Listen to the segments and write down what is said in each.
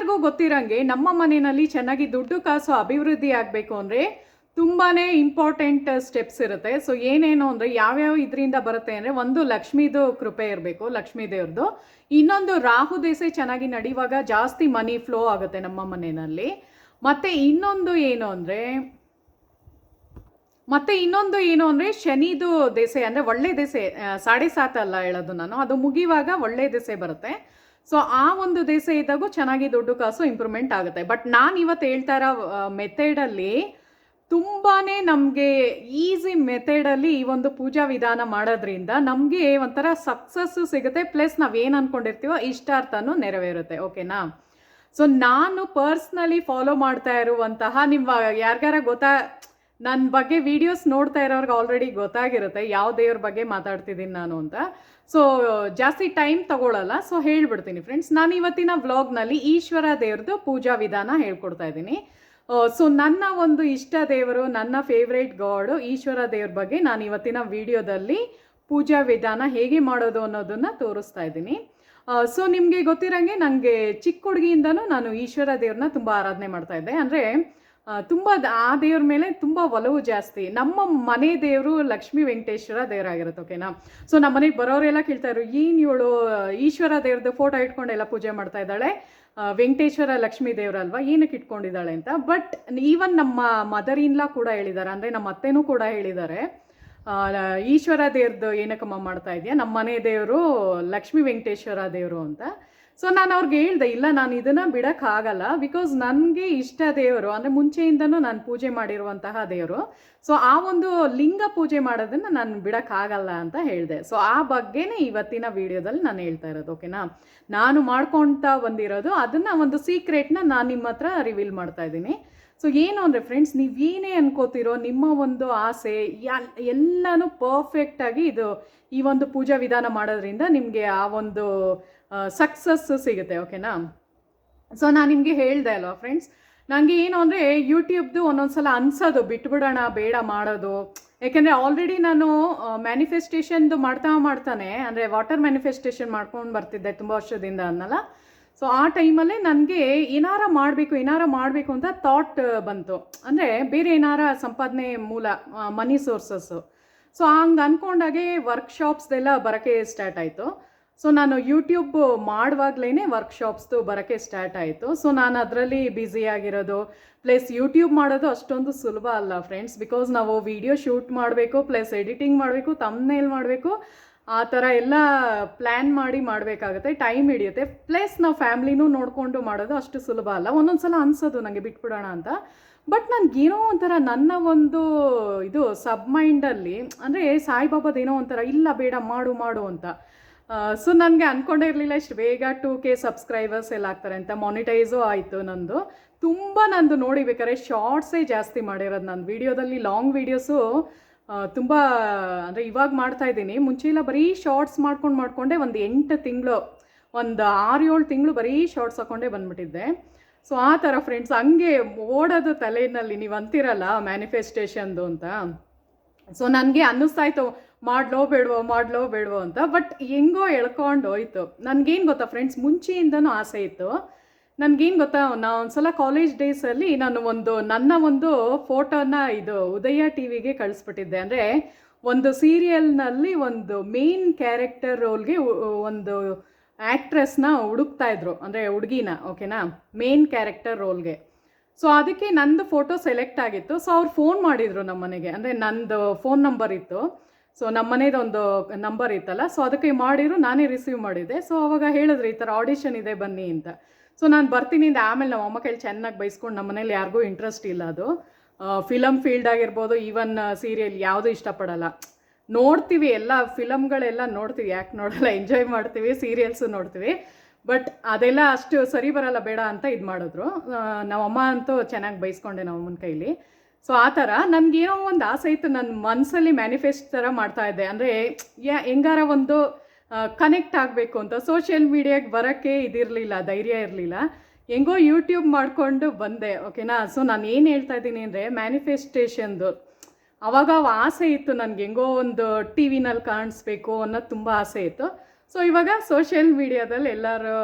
ಎಲ್ಲರಿಗೂ ಗೊತ್ತಿರಂಗೆ ನಮ್ಮ ಮನೆಯಲ್ಲಿ ಚೆನ್ನಾಗಿ ದುಡ್ಡು ಕಾಸು ಅಭಿವೃದ್ಧಿ ಆಗಬೇಕು ಅಂದರೆ ತುಂಬಾ ಇಂಪಾರ್ಟೆಂಟ್ ಸ್ಟೆಪ್ಸ್ ಇರುತ್ತೆ. ಸೊ ಏನೇನು ಅಂದರೆ ಯಾವ್ಯಾವ ಇದರಿಂದ ಬರುತ್ತೆ ಅಂದರೆ ಒಂದು ಲಕ್ಷ್ಮೀದು ಕೃಪೆ ಇರಬೇಕು, ಲಕ್ಷ್ಮೀ ದೇವ್ರದ್ದು. ಇನ್ನೊಂದು ರಾಹು ದೇಸೆ ಚೆನ್ನಾಗಿ ನಡೆಯುವಾಗ ಜಾಸ್ತಿ ಮನಿ ಫ್ಲೋ ಆಗುತ್ತೆ ನಮ್ಮ ಮನೆಯಲ್ಲಿ. ಮತ್ತು ಇನ್ನೊಂದು ಏನು ಅಂದರೆ, ಮತ್ತೆ ಇನ್ನೊಂದು ಏನು ಅಂದರೆ ಶನಿದು ದೆಸೆ ಅಂದರೆ ಒಳ್ಳೆ ದೆಸೆ ಸಾಡೆ ಸಾತ್ ಅಲ್ಲ ಹೇಳೋದು ನಾನು. ಅದು ಮುಗಿಯುವಾಗ ಒಳ್ಳೆ ದೆಸೆ ಬರುತ್ತೆ. ಸೊ ಆ ಒಂದು ದೇಶ ಇದ್ದಾಗೂ ಚೆನ್ನಾಗಿ ದುಡ್ಡು ಕಾಸು ಇಂಪ್ರೂವ್ಮೆಂಟ್ ಆಗುತ್ತೆ. ಬಟ್ ನಾನು ಇವತ್ತು ಹೇಳ್ತಾ ಇರೋ ಮೆಥಡಲ್ಲಿ ತುಂಬಾ ನಮಗೆ ಈಸಿ ಮೆಥಡಲ್ಲಿ ಈ ಒಂದು ಪೂಜಾ ವಿಧಾನ ಮಾಡೋದ್ರಿಂದ ನಮಗೆ ಒಂಥರ ಸಕ್ಸಸ್ಸು ಸಿಗುತ್ತೆ. ಪ್ಲಸ್ ನಾವೇನು ಅಂದ್ಕೊಂಡಿರ್ತೀವೋ ಇಷ್ಟಾರ್ಥನೂ ನೆರವೇರುತ್ತೆ. ಓಕೆನಾ ಸೊ ನಾನು ಪರ್ಸ್ನಲಿ ಫಾಲೋ ಮಾಡ್ತಾ ಇರುವಂತಹ ನಿಮ್ಮ ಯಾರಿಗಾರ ಗೊತ್ತಾ ನನ್ನ ಬಗ್ಗೆ ವಿಡಿಯೋಸ್ ನೋಡ್ತಾ ಇರೋರ್ಗೆ ಆಲ್ರೆಡಿ ಗೊತ್ತಾಗಿರುತ್ತೆ ಯಾವ ದೇವ್ರ ಬಗ್ಗೆ ಮಾತಾಡ್ತಿದ್ದೀನಿ ನಾನು ಅಂತ. ಸೊ ಜಾಸ್ತಿ ಟೈಮ್ ತಗೊಳ್ಳಲ್ಲ ಸೊ ಹೇಳ್ಬಿಡ್ತೀನಿ ಫ್ರೆಂಡ್ಸ್ ನಾನು ಇವತ್ತಿನ ವ್ಲಾಗ್ನಲ್ಲಿ ಈಶ್ವರ ದೇವ್ರದ್ದು ಪೂಜಾ ವಿಧಾನ ಹೇಳ್ಕೊಡ್ತಾ ಇದ್ದೀನಿ. ಸೊ ನನ್ನ ಒಂದು ಇಷ್ಟ ದೇವರು, ನನ್ನ ಫೇವ್ರೇಟ್ ಗಾಡು ಈಶ್ವರ ದೇವ್ರ ಬಗ್ಗೆ ನಾನು ಇವತ್ತಿನ ವಿಡಿಯೋದಲ್ಲಿ ಪೂಜಾ ವಿಧಾನ ಹೇಗೆ ಮಾಡೋದು ಅನ್ನೋದನ್ನ ತೋರಿಸ್ತಾ ಇದ್ದೀನಿ. ಸೊ ನಿಮಗೆ ಗೊತ್ತಿರಂಗೆ ನನಗೆ ಚಿಕ್ಕ ಹುಡುಗಿಯಿಂದನೂ ನಾನು ಈಶ್ವರ ದೇವ್ರನ್ನ ತುಂಬ ಆರಾಧನೆ ಮಾಡ್ತಾ ಇದ್ದೆ. ಅಂದರೆ ತುಂಬ ಆ ದೇವ್ರ ಮೇಲೆ ತುಂಬ ಒಲವು ಜಾಸ್ತಿ. ನಮ್ಮ ಮನೆ ದೇವರು ಲಕ್ಷ್ಮೀ ವೆಂಕಟೇಶ್ವರ ದೇವರಾಗಿರುತ್ತೆ ಓಕೆನಾ ಸೊ ನಮ್ಮ ಮನೆಗೆ ಬರೋರೆಲ್ಲ ಕೇಳ್ತಾ ಇದ್ರು, ಏನು ಇವಳು ಈಶ್ವರ ದೇವ್ರದ್ದು ಫೋಟೋ ಇಟ್ಕೊಂಡೆಲ್ಲ ಪೂಜೆ ಮಾಡ್ತಾ ಇದ್ದಾಳೆ? ವೆಂಕಟೇಶ್ವರ ಲಕ್ಷ್ಮೀ ದೇವರಲ್ವಾ ಏನಕ್ಕೆ ಇಟ್ಕೊಂಡಿದ್ದಾಳೆ ಅಂತ? ಬಟ್ ಈವನ್ ನಮ್ಮ ಮದರ್ ಇನ್ಲಾ ಕೂಡ ಹೇಳಿದ್ದಾರೆ, ಅಂದರೆ ನಮ್ಮ ಅತ್ತೆನೂ ಕೂಡ ಹೇಳಿದ್ದಾರೆ ಈಶ್ವರ ದೇವ್ರದ್ದು ಏನಕ್ಕಮ್ಮ ಮಾಡ್ತಾ ಇದೆಯಾ? ನಮ್ಮ ಮನೆ ದೇವರು ಲಕ್ಷ್ಮೀ ವೆಂಕಟೇಶ್ವರ ದೇವರು ಅಂತ. ಸೊ ನಾನು ಅವ್ರಿಗೆ ಹೇಳ್ದೆ, ಇಲ್ಲ, ನಾನು ಇದನ್ನು ಬಿಡೋಕ್ಕಾಗಲ್ಲ ಬಿಕಾಸ್ ನನಗೆ ಇಷ್ಟ ದೇವರು, ಅಂದರೆ ಮುಂಚೆಯಿಂದನೂ ನಾನು ಪೂಜೆ ಮಾಡಿರುವಂತಹ ದೇವರು. ಸೊ ಆ ಒಂದು ಲಿಂಗ ಪೂಜೆ ಮಾಡೋದನ್ನು ನಾನು ಬಿಡೋಕ್ಕಾಗಲ್ಲ ಅಂತ ಹೇಳಿದೆ. ಸೊ ಆ ಬಗ್ಗೆನೇ ಇವತ್ತಿನ ವಿಡಿಯೋದಲ್ಲಿ ನಾನು ಹೇಳ್ತಾ ಇರೋದು ಓಕೆನಾ ನಾನು ಮಾಡ್ಕೊಳ್ತಾ ಬಂದಿರೋದು, ಅದನ್ನು ಒಂದು ಸೀಕ್ರೆಟ್ನ ನಾನು ನಿಮ್ಮ ಹತ್ರ ರಿವೀಲ್ ಮಾಡ್ತಾ ಇದ್ದೀನಿ. ಸೊ ಏನು ಅಂದರೆ ಫ್ರೆಂಡ್ಸ್ ನೀವೇನೇ ಅನ್ಕೋತಿರೋ, ನಿಮ್ಮ ಒಂದು ಆಸೆ ಎಲ್ಲನೂ ಪರ್ಫೆಕ್ಟಾಗಿ ಇದು ಈ ಒಂದು ಪೂಜಾ ವಿಧಾನ ಮಾಡೋದ್ರಿಂದ ನಿಮಗೆ ಆ ಒಂದು ಸಕ್ಸಸ್ ಸಿಗುತ್ತೆ ಓಕೆನಾ ಸೊ ನಾನು ನಿಮಗೆ ಹೇಳಿದೆ ಅಲ್ವಾ ಫ್ರೆಂಡ್ಸ್ ನನಗೆ ಏನು ಅಂದರೆ ಯೂಟ್ಯೂಬ್ದು ಒಂದೊಂದು ಸಲ ಅನ್ಸೋದು, ಬಿಟ್ಬಿಡೋಣ, ಬೇಡ ಮಾಡೋದು. ಯಾಕೆಂದರೆ ಆಲ್ರೆಡಿ ನಾನು ಮ್ಯಾನಿಫೆಸ್ಟೇಷನ್ದು ಮಾಡ್ತಾ ಮಾಡ್ತಾನೆ. ಅಂದರೆ ವಾಟರ್ ಮ್ಯಾನಿಫೆಸ್ಟೇಷನ್ ಮಾಡ್ಕೊಂಡು ಬರ್ತಿದ್ದೆ ತುಂಬ ವರ್ಷದಿಂದ ಅನ್ನಲ್ಲ. ಸೊ ಆ ಟೈಮಲ್ಲೇ ನನಗೆ ಏನಾರ ಮಾಡಬೇಕು ಏನಾರ ಮಾಡಬೇಕು ಅಂತ ಥಾಟ್ ಬಂತು. ಅಂದರೆ ಬೇರೆ ಏನಾರ ಸಂಪಾದನೆ ಮೂಲ ಮನಿ ಸೋರ್ಸಸ್ಸು ಸೊ ಹಂಗೆ ಅಂದ್ಕೊಂಡಾಗೆ ವರ್ಕ್ಶಾಪ್ಸ್ದೆಲ್ಲ ಬರೋಕ್ಕೆ ಸ್ಟಾರ್ಟ್ ಆಯಿತು. ಸೊ ನಾನು ಯೂಟ್ಯೂಬ್ ಮಾಡುವಾಗ್ಲೇ ವರ್ಕ್ಶಾಪ್ಸ್ದು ಬರೋಕ್ಕೆ ಸ್ಟಾರ್ಟ್ ಆಯಿತು. ಸೊ ನಾನು ಅದರಲ್ಲಿ ಬ್ಯುಸಿ ಆಗಿರೋದು ಪ್ಲಸ್ ಯೂಟ್ಯೂಬ್ ಮಾಡೋದು ಅಷ್ಟೊಂದು ಸುಲಭ ಅಲ್ಲ ಫ್ರೆಂಡ್ಸ್ ಬಿಕಾಸ್ ನಾವು ವಿಡಿಯೋ ಶೂಟ್ ಮಾಡಬೇಕು ಪ್ಲಸ್ ಎಡಿಟಿಂಗ್ ಮಾಡಬೇಕು ತಮ್ಮನೇಲ್ ಮಾಡಬೇಕು, ಆ ಥರ ಎಲ್ಲ ಪ್ಲ್ಯಾನ್ ಮಾಡಿ ಮಾಡಬೇಕಾಗುತ್ತೆ ಟೈಮ್ ಹಿಡಿಯುತ್ತೆ. ಪ್ಲಸ್ ನಾವು ಫ್ಯಾಮ್ಲಿನೂ ನೋಡಿಕೊಂಡು ಮಾಡೋದು ಅಷ್ಟು ಸುಲಭ ಅಲ್ಲ. ಒಂದೊಂದು ಸಲ ಅನಿಸೋದು ನನಗೆ ಬಿಟ್ಬಿಡೋಣ ಅಂತ. ಬಟ್ ನನಗೇನೋ ಒಂಥರ ನನ್ನ ಒಂದು ಇದು ಸಬ್ ಮೈಂಡಲ್ಲಿ ಅಂದರೆ ಸಾಯಿಬಾಬಾದೇನೋ ಒಂಥರ, ಇಲ್ಲ ಬೇಡ, ಮಾಡು ಮಾಡು ಅಂತ. ಸೊ ನನಗೆ ಅಂದ್ಕೊಂಡೇ ಇರಲಿಲ್ಲ ಇಷ್ಟು ಬೇಗ ಟು ಕೆ ಸಬ್ಸ್ಕ್ರೈಬರ್ಸ್ ಎಲ್ಲ ಆಗ್ತಾರೆ ಅಂತ. ಮಾನಿಟೈಸು ಆಯಿತು ನಂದು. ತುಂಬ ನಂದು ನೋಡಿ ಬೇಕಾದ್ರೆ ಶಾರ್ಟ್ಸೇ ಜಾಸ್ತಿ ಮಾಡಿರೋದು ನನ್ನ ವೀಡಿಯೋದಲ್ಲಿ ಲಾಂಗ್ ವೀಡಿಯೋಸು ತುಂಬ, ಅಂದರೆ ಇವಾಗ ಮಾಡ್ತಾ ಇದ್ದೀನಿ. ಮುಂಚೆ ಎಲ್ಲ ಬರೀ ಶಾರ್ಟ್ಸ್ ಮಾಡ್ಕೊಂಡು ಮಾಡಿಕೊಂಡೆ ಒಂದು ಎಂಟು ತಿಂಗಳು, ಒಂದು ಆರು ಏಳು ತಿಂಗಳು ಬರೀ ಶಾರ್ಟ್ಸ್ ಹಾಕ್ಕೊಂಡೇ ಬಂದ್ಬಿಟ್ಟಿದ್ದೆ. ಸೊ ಆ ಥರ ಫ್ರೆಂಡ್ಸ್ ಹಂಗೆ ಓಡೋದು ತಲೆಯಲ್ಲಿ ನೀವು ಅಂತಿರಲ್ಲ ಮ್ಯಾನಿಫೆಸ್ಟೇಷನ್ದು ಅಂತ. ಸೊ ನನಗೆ ಅನ್ನಿಸ್ತಾ ಇತ್ತು ಮಾಡ್ಲೋ ಬೇಡವೋ ಮಾಡ್ಲೋ ಬೇಡವೋ ಅಂತ. ಬಟ್ ಹೆಂಗೋ ಎಳ್ಕೊಂಡು ಹೋಯ್ತು ನನಗೇನು ಗೊತ್ತಾ ಫ್ರೆಂಡ್ಸ್ ಮುಂಚೆಯಿಂದನೂ ಆಸೆ ಇತ್ತು. ನನಗೇನು ಗೊತ್ತಾ, ನಾ ಒಂದ್ಸಲ ಕಾಲೇಜ್ ಡೇಸಲ್ಲಿ ನಾನು ಒಂದು, ನನ್ನ ಒಂದು ಫೋಟೋನ ಇದು ಉದಯ ಟಿ ವಿಗೆ ಕಳಿಸ್ಬಿಟ್ಟಿದ್ದೆ. ಅಂದರೆ ಒಂದು ಸೀರಿಯಲ್ನಲ್ಲಿ ಒಂದು ಮೇನ್ ಕ್ಯಾರೆಕ್ಟರ್ ರೋಲ್ಗೆ ಒಂದು ಆ್ಯಕ್ಟ್ರೆಸ್ನ ಹುಡುಕ್ತಾ ಇದ್ರು. ಅಂದರೆ ಹುಡುಗಿನ ಓಕೆನಾ ಮೇನ್ ಕ್ಯಾರೆಕ್ಟರ್ ರೋಲ್ಗೆ ಸೊ ಅದಕ್ಕೆ ನಂದು ಫೋಟೋ ಸೆಲೆಕ್ಟ್ ಆಗಿತ್ತು. ಸೊ ಅವ್ರು ಫೋನ್ ಮಾಡಿದರು ನಮ್ಮ ಮನೆಗೆ ಅಂದರೆ ನಂದು ಫೋನ್ ನಂಬರ್ ಇತ್ತು. ಸೊ ಒಂದು ನಂಬರ್ ಇತ್ತಲ್ಲ ಸೊ ಅದಕ್ಕೆ ಮಾಡಿರು, ನಾನೇ ರಿಸೀವ್ ಮಾಡಿದ್ದೆ. ಸೊ ಅವಾಗ ಹೇಳಿದ್ರು, ಈ ಥರ ಆಡಿಷನ್ ಇದೆ, ಬನ್ನಿ ಅಂತ. ಸೊ ನಾನು ಬರ್ತೀನಿ ಅಂತ ಆಮೇಲೆ ನಮ್ಮ ಅಮ್ಮ ಕೈಲಿ ಚೆನ್ನಾಗಿ ಬೈಸ್ಕೊಂಡು ನಮ್ಮ ಮನೇಲಿ ಯಾರಿಗೂ ಇಂಟ್ರೆಸ್ಟ್ ಇಲ್ಲ ಅದು. ಫಿಲಮ್ ಫೀಲ್ಡ್ ಆಗಿರ್ಬೋದು ಈವನ್ ಸೀರಿಯಲ್ ಯಾವುದೂ ಇಷ್ಟಪಡಲ್ಲ. ನೋಡ್ತೀವಿ, ಎಲ್ಲ ಫಿಲಮ್ಗಳೆಲ್ಲ ನೋಡ್ತೀವಿ. ಯಾಕೆ ನೋಡಲ್ಲ? ಎಂಜಾಯ್ ಮಾಡ್ತೀವಿ ಸೀರಿಯಲ್ಸು ನೋಡ್ತೀವಿ. ಬಟ್ ಅದೆಲ್ಲ ಅಷ್ಟು ಸರಿ ಬರಲ್ಲ, ಬೇಡ ಅಂತ ಇದು ಮಾಡಿದ್ರು. ನಮ್ಮಮ್ಮ ಅಂತೂ ಚೆನ್ನಾಗಿ ಬೈಸ್ಕೊಂಡೆ ನಮ್ಮಮ್ಮನ ಕೈಲಿ. ಸೊ ಆ ಥರ ನನಗೇನೋ ಒಂದು ಆಸೆ ಇತ್ತು ನನ್ನ ಮನಸ್ಸಲ್ಲಿ ಮ್ಯಾನಿಫೆಸ್ಟ್ ಥರ ಮಾಡ್ತಾ ಇದ್ದೆ. ಅಂದರೆ, ಯಾ, ಹೆಂಗಾರ ಒಂದು ಕನೆಕ್ಟ್ ಆಗಬೇಕು ಅಂತ. ಸೋಷಿಯಲ್ ಮೀಡಿಯಾಗೆ ಬರೋಕ್ಕೆ ಇದಿರಲಿಲ್ಲ, ಧೈರ್ಯ ಇರಲಿಲ್ಲ. ಹೆಂಗೋ ಯೂಟ್ಯೂಬ್ ಮಾಡಿಕೊಂಡು ಬಂದೆ ಓಕೆನಾ ಸೊ ನಾನು ಏನು ಹೇಳ್ತಾ ಇದ್ದೀನಿ ಅಂದರೆ ಮ್ಯಾನಿಫೆಸ್ಟೇಷನ್ದು ಅವಾಗ ಅವ್ ಆಸೆ ಇತ್ತು ನನಗೆ, ಹೆಂಗೋ ಒಂದು ಟಿ ವಿನಲ್ಲಿ ಕಾಣಿಸ್ಬೇಕು ಅನ್ನೋದು ತುಂಬ ಆಸೆ ಇತ್ತು. ಸೊ ಇವಾಗ ಸೋಷಿಯಲ್ ಮೀಡಿಯಾದಲ್ಲಿ ಎಲ್ಲರೂ,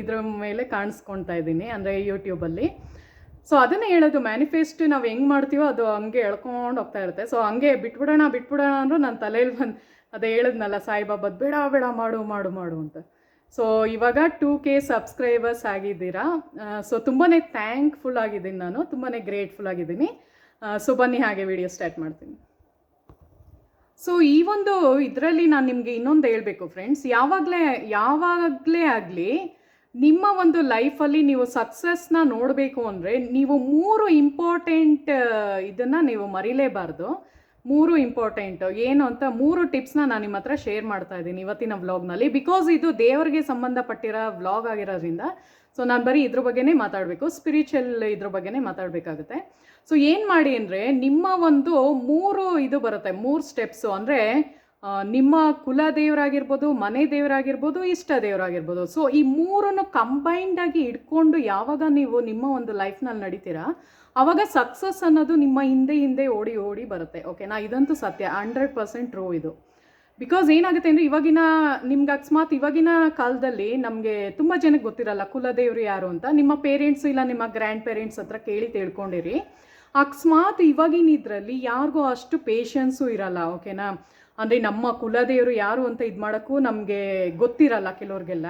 ಇದ್ರ ಮೇಲೆ ಕಾಣಿಸ್ಕೊಳ್ತಾ ಇದ್ದೀನಿ, ಅಂದರೆ ಯೂಟ್ಯೂಬಲ್ಲಿ ಸೊ ಅದನ್ನೇ ಹೇಳೋದು ಮ್ಯಾನಿಫೆಸ್ಟ್ ನಾವು ಹೆಂಗೆ ಮಾಡ್ತೀವೋ ಅದು ಹಂಗೆ ಎಳ್ಕೊಂಡು ಹೋಗ್ತಾ ಇರುತ್ತೆ. ಸೊ ಹಂಗೆ ಬಿಟ್ಬಿಡೋಣ ಬಿಟ್ಬಿಡೋಣ ಅಂದರೂ ನನ್ನ ತಲೆಯಲ್ಲಿ ಬಂದು ಅದೇ ಹೇಳಿದ್ನಲ್ಲ ಸಾಯಿಬಾಬಾದ್ ಬೇಡ ಬೇಡ, ಮಾಡು ಮಾಡು ಮಾಡು ಅಂತ. ಸೊ ಇವಾಗ ಟೂ ಕೆ ಸಬ್ಸ್ಕ್ರೈಬರ್ಸ್ ಆಗಿದ್ದೀರಾ. ಸೊ ತುಂಬಾ ಥ್ಯಾಂಕ್ಫುಲ್ ಆಗಿದ್ದೀನಿ ನಾನು ತುಂಬಾ ಗ್ರೇಟ್ಫುಲ್ ಆಗಿದ್ದೀನಿ. ಸೊ ಬನ್ನಿ ಹಾಗೆ ವಿಡಿಯೋ ಸ್ಟಾರ್ಟ್ ಮಾಡ್ತೀನಿ. ಸೊ ಈ ಒಂದು ಇದರಲ್ಲಿ ನಾನು ನಿಮಗೆ ಇನ್ನೊಂದು ಹೇಳಬೇಕು ಫ್ರೆಂಡ್ಸ್ ಯಾವಾಗಲೇ ಯಾವಾಗಲೇ ಆಗಲಿ ನಿಮ್ಮ ಒಂದು ಲೈಫಲ್ಲಿ ನೀವು ಸಕ್ಸಸ್ನ ನೋಡಬೇಕು ಅಂದರೆ ನೀವು ಮೂರು ಇಂಪಾರ್ಟೆಂಟ್ ಇದನ್ನು ನೀವು ಮರಿಲೇಬಾರ್ದು. ಮೂರು ಇಂಪಾರ್ಟೆಂಟ್ ಏನು ಅಂತ ಮೂರು ಟಿಪ್ಸ್ನ ನಾನು ನಿಮ್ಮ ಹತ್ರ ಶೇರ್ ಮಾಡ್ತಾ ಇದ್ದೀನಿ ಇವತ್ತಿನ ವ್ಲಾಗ್ನಲ್ಲಿ ಬಿಕಾಸ್ ಇದು ದೇವರಿಗೆ ಸಂಬಂಧಪಟ್ಟಿರೋ ವ್ಲಾಗ್ ಆಗಿರೋದ್ರಿಂದ ಸೊ ನಾನು ಬರೀ ಇದ್ರ ಬಗ್ಗೆನೇ ಮಾತಾಡಬೇಕು ಸ್ಪಿರಿಚುವಲ್ ಇದ್ರ ಬಗ್ಗೆನೇ ಮಾತಾಡಬೇಕಾಗುತ್ತೆ. ಸೊ ಏನು ಮಾಡಿ ಅಂದರೆ, ನಿಮ್ಮ ಒಂದು ಮೂರು ಇದು ಬರುತ್ತೆ, ಮೂರು ಸ್ಟೆಪ್ಸು ಅಂದರೆ ನಿಮ್ಮ ಕುಲ ದೇವರಾಗಿರ್ಬೋದು, ಮನೆ ದೇವರಾಗಿರ್ಬೋದು, ಇಷ್ಟ ದೇವರಾಗಿರ್ಬೋದು. ಸೊ ಈ ಮೂರನ್ನು ಕಂಬೈನ್ಡ್ ಆಗಿ ಇಟ್ಕೊಂಡು ಯಾವಾಗ ನೀವು ನಿಮ್ಮ ಒಂದು ಲೈಫ್ನಲ್ಲಿ ನಡೀತೀರಾ ಆವಾಗ ಸಕ್ಸಸ್ ಅನ್ನೋದು ನಿಮ್ಮ ಹಿಂದೆ ಹಿಂದೆ ಓಡಿ ಓಡಿ ಬರುತ್ತೆ. ಓಕೆನಾ ಇದಂತೂ ಸತ್ಯ ಹಂಡ್ರೆಡ್ ಪರ್ಸೆಂಟ್ ಟ್ರೂ ಇದು. ಬಿಕಾಸ್ ಏನಾಗುತ್ತೆ ಅಂದರೆ, ಇವಾಗಿನ ನಿಮ್ಗೆ ಅಕಸ್ಮಾತ್ ಇವಾಗಿನ ಕಾಲದಲ್ಲಿ ನಮಗೆ ತುಂಬ ಜನಕ್ಕೆ ಗೊತ್ತಿರಲ್ಲ ಕುಲದೇವರು ಯಾರು ಅಂತ. ನಿಮ್ಮ ಪೇರೆಂಟ್ಸ್ ಇಲ್ಲ, ನಿಮ್ಮ ಗ್ರ್ಯಾಂಡ್ ಪೇರೆಂಟ್ಸ್ ಹತ್ರ ಕೇಳಿ ತಿಳ್ಕೊಂಡಿರಿ. ಅಕಸ್ಮಾತ್ ಇವಾಗಿನ ಇದರಲ್ಲಿ ಯಾರಿಗೂ ಅಷ್ಟು ಪೇಷನ್ಸು ಇರಲ್ಲ ಓಕೆನಾ ಅಂದರೆ ನಮ್ಮ ಕುಲದೇವರು ಯಾರು ಅಂತ ಇದು ಮಾಡೋಕ್ಕೂ ನಮಗೆ ಗೊತ್ತಿರಲ್ಲ ಕೆಲವ್ರಿಗೆಲ್ಲ.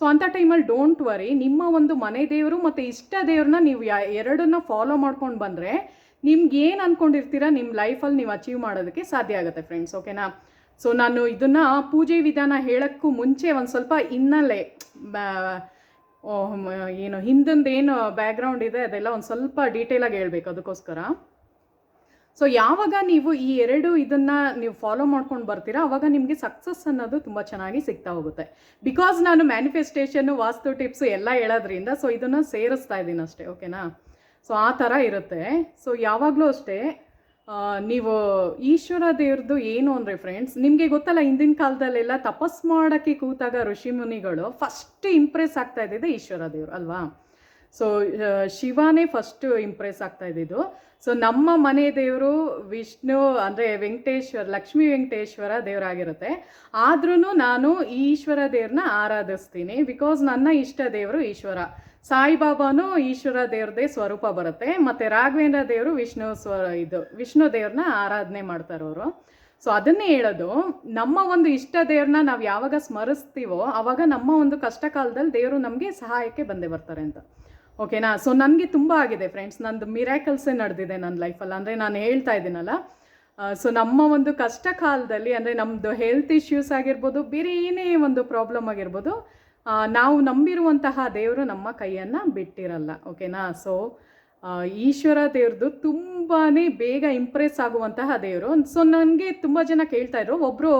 ಸೊ ಅಂಥ ಟೈಮಲ್ಲಿ ಡೋಂಟ್ ವರಿ ನಿಮ್ಮ ಒಂದು ಮನೆ ದೇವರು ಮತ್ತು ಇಷ್ಟ ದೇವ್ರನ್ನ ನೀವು ಯಾ ಎರಡನ್ನ ಫಾಲೋ ಮಾಡ್ಕೊಂಡು ಬಂದರೆ ನಿಮ್ಗೆ ಏನು ಅಂದ್ಕೊಂಡಿರ್ತೀರ ನಿಮ್ಮ ಲೈಫಲ್ಲಿ ನೀವು ಅಚೀವ್ ಮಾಡೋದಕ್ಕೆ ಸಾಧ್ಯ ಆಗುತ್ತೆ ಫ್ರೆಂಡ್ಸ್ ಓಕೆನಾ ಸೊ ನಾನು ಇದನ್ನು ಪೂಜೆ ವಿಧಾನ ಹೇಳೋಕ್ಕೂ ಮುಂಚೆ ಒಂದು ಸ್ವಲ್ಪ ಓ, ಏನು ಹಿಂದಿಂದ ಏನು ಬ್ಯಾಕ್ಗ್ರೌಂಡ್ ಇದೆ ಅದೆಲ್ಲ ಒಂದು ಸ್ವಲ್ಪ ಡೀಟೇಲಾಗಿ ಹೇಳ್ಬೇಕು ಅದಕ್ಕೋಸ್ಕರ. ಸೊ ಯಾವಾಗ ನೀವು ಈ ಎರಡು ಇದನ್ನ ನೀವು ಫಾಲೋ ಮಾಡ್ಕೊಂಡು ಬರ್ತೀರಾ, ಅವಾಗ ನಿಮಗೆ ಸಕ್ಸಸ್ ಅನ್ನೋದು ತುಂಬ ಚೆನ್ನಾಗಿ ಸಿಗ್ತಾ ಹೋಗುತ್ತೆ. ಬಿಕಾಸ್ ನಾನು ಮ್ಯಾನಿಫೆಸ್ಟೇಷನ್ ವಾಸ್ತು ಟಿಪ್ಸ್ ಎಲ್ಲ ಹೇಳೋದ್ರಿಂದ ಸೊ ಇದನ್ನು ಸೇರಿಸ್ತಾ ಇದ್ದೀನಿ ಅಷ್ಟೇ ಓಕೆನಾ ಸೊ ಆ ಥರ ಇರುತ್ತೆ. ಸೊ ಯಾವಾಗಲೂ ಅಷ್ಟೇ ನೀವು ಈಶ್ವರ ದೇವ್ರದ್ದು ಏನು ಅಂದರೆ ಫ್ರೆಂಡ್ಸ್ ನಿಮಗೆ ಗೊತ್ತಲ್ಲ, ಹಿಂದಿನ ಕಾಲದಲ್ಲೆಲ್ಲ ತಪಸ್ ಮಾಡೋಕ್ಕೆ ಕೂತಾಗ ಋಷಿ ಮುನಿಗಳು ಫಸ್ಟ್ ಇಂಪ್ರೆಸ್ ಆಗ್ತಾ ಇದ್ದಿದ್ದೆ ಈಶ್ವರ ದೇವ್ರು, ಅಲ್ವಾ? ಸೊ ಶಿವನೇ ಫಸ್ಟ್ ಇಂಪ್ರೆಸ್ ಆಗ್ತಾ ಇದ್ದಿದ್ದು. ಸೊ ನಮ್ಮ ಮನೆ ದೇವರು ವಿಷ್ಣು ಅಂದರೆ ವೆಂಕಟೇಶ್ವರ, ಲಕ್ಷ್ಮೀ ವೆಂಕಟೇಶ್ವರ ದೇವರಾಗಿರುತ್ತೆ ಆದ್ರೂ ನಾನು ಈಶ್ವರ ದೇವ್ರನ್ನ ಆರಾಧಿಸ್ತೀನಿ. ಬಿಕಾಸ್ ನನ್ನ ಇಷ್ಟ ದೇವರು ಈಶ್ವರ. ಸಾಯಿಬಾಬಾನು ಈಶ್ವರ ದೇವ್ರದೇ ಸ್ವರೂಪ ಬರುತ್ತೆ. ಮತ್ತು ರಾಘವೇಂದ್ರ ದೇವರು ವಿಷ್ಣು ಸ್ವ, ಇದು, ವಿಷ್ಣು ದೇವ್ರನ್ನ ಆರಾಧನೆ ಮಾಡ್ತಾರೆ ಅವರು. ಸೊ ಅದನ್ನೇ ಹೇಳೋದು, ನಮ್ಮ ಒಂದು ಇಷ್ಟ ದೇವ್ರನ್ನ ನಾವು ಯಾವಾಗ ಸ್ಮರಿಸ್ತೀವೋ, ಅವಾಗ ನಮ್ಮ ಒಂದು ಕಷ್ಟ ಕಾಲದಲ್ಲಿ ದೇವರು ನಮಗೆ ಸಹಾಯಕ್ಕೆ ಬಂದೇ ಬರ್ತಾರೆ ಅಂತ. ಓಕೆನಾ ಸೊ ನನಗೆ ತುಂಬ ಆಗಿದೆ ಫ್ರೆಂಡ್ಸ್ ನಂದು ಮಿರಾಕಲ್ಸೇ ನಡೆದಿದೆ ನನ್ನ ಲೈಫಲ್ಲಿ ಅಂದರೆ ನಾನು ಹೇಳ್ತಾ ಇದ್ದೀನಲ್ಲ ಸೊ ನಮ್ಮ ಒಂದು ಕಷ್ಟ ಕಾಲದಲ್ಲಿ, ಅಂದರೆ ನಮ್ಮದು ಹೆಲ್ತ್ ಇಶ್ಯೂಸ್ ಆಗಿರ್ಬೋದು, ಬೇರೆ ಏನೇ ಒಂದು ಪ್ರಾಬ್ಲಮ್ ಆಗಿರ್ಬೋದು ನಾವು ನಂಬಿರುವಂತಹ ದೇವರು ನಮ್ಮ ಕೈಯನ್ನು ಬಿಟ್ಟಿರಲ್ಲ. ಓಕೆನಾ ಸೊ ಈಶ್ವರ ದೇವ್ರದ್ದು ತುಂಬಾ ಬೇಗ ಇಂಪ್ರೆಸ್ ಆಗುವಂತಹ ದೇವರು. ಸೊ ನನಗೆ ತುಂಬ ಜನ ಕೇಳ್ತಾ ಇದ್ರು ಒಬ್ಬರು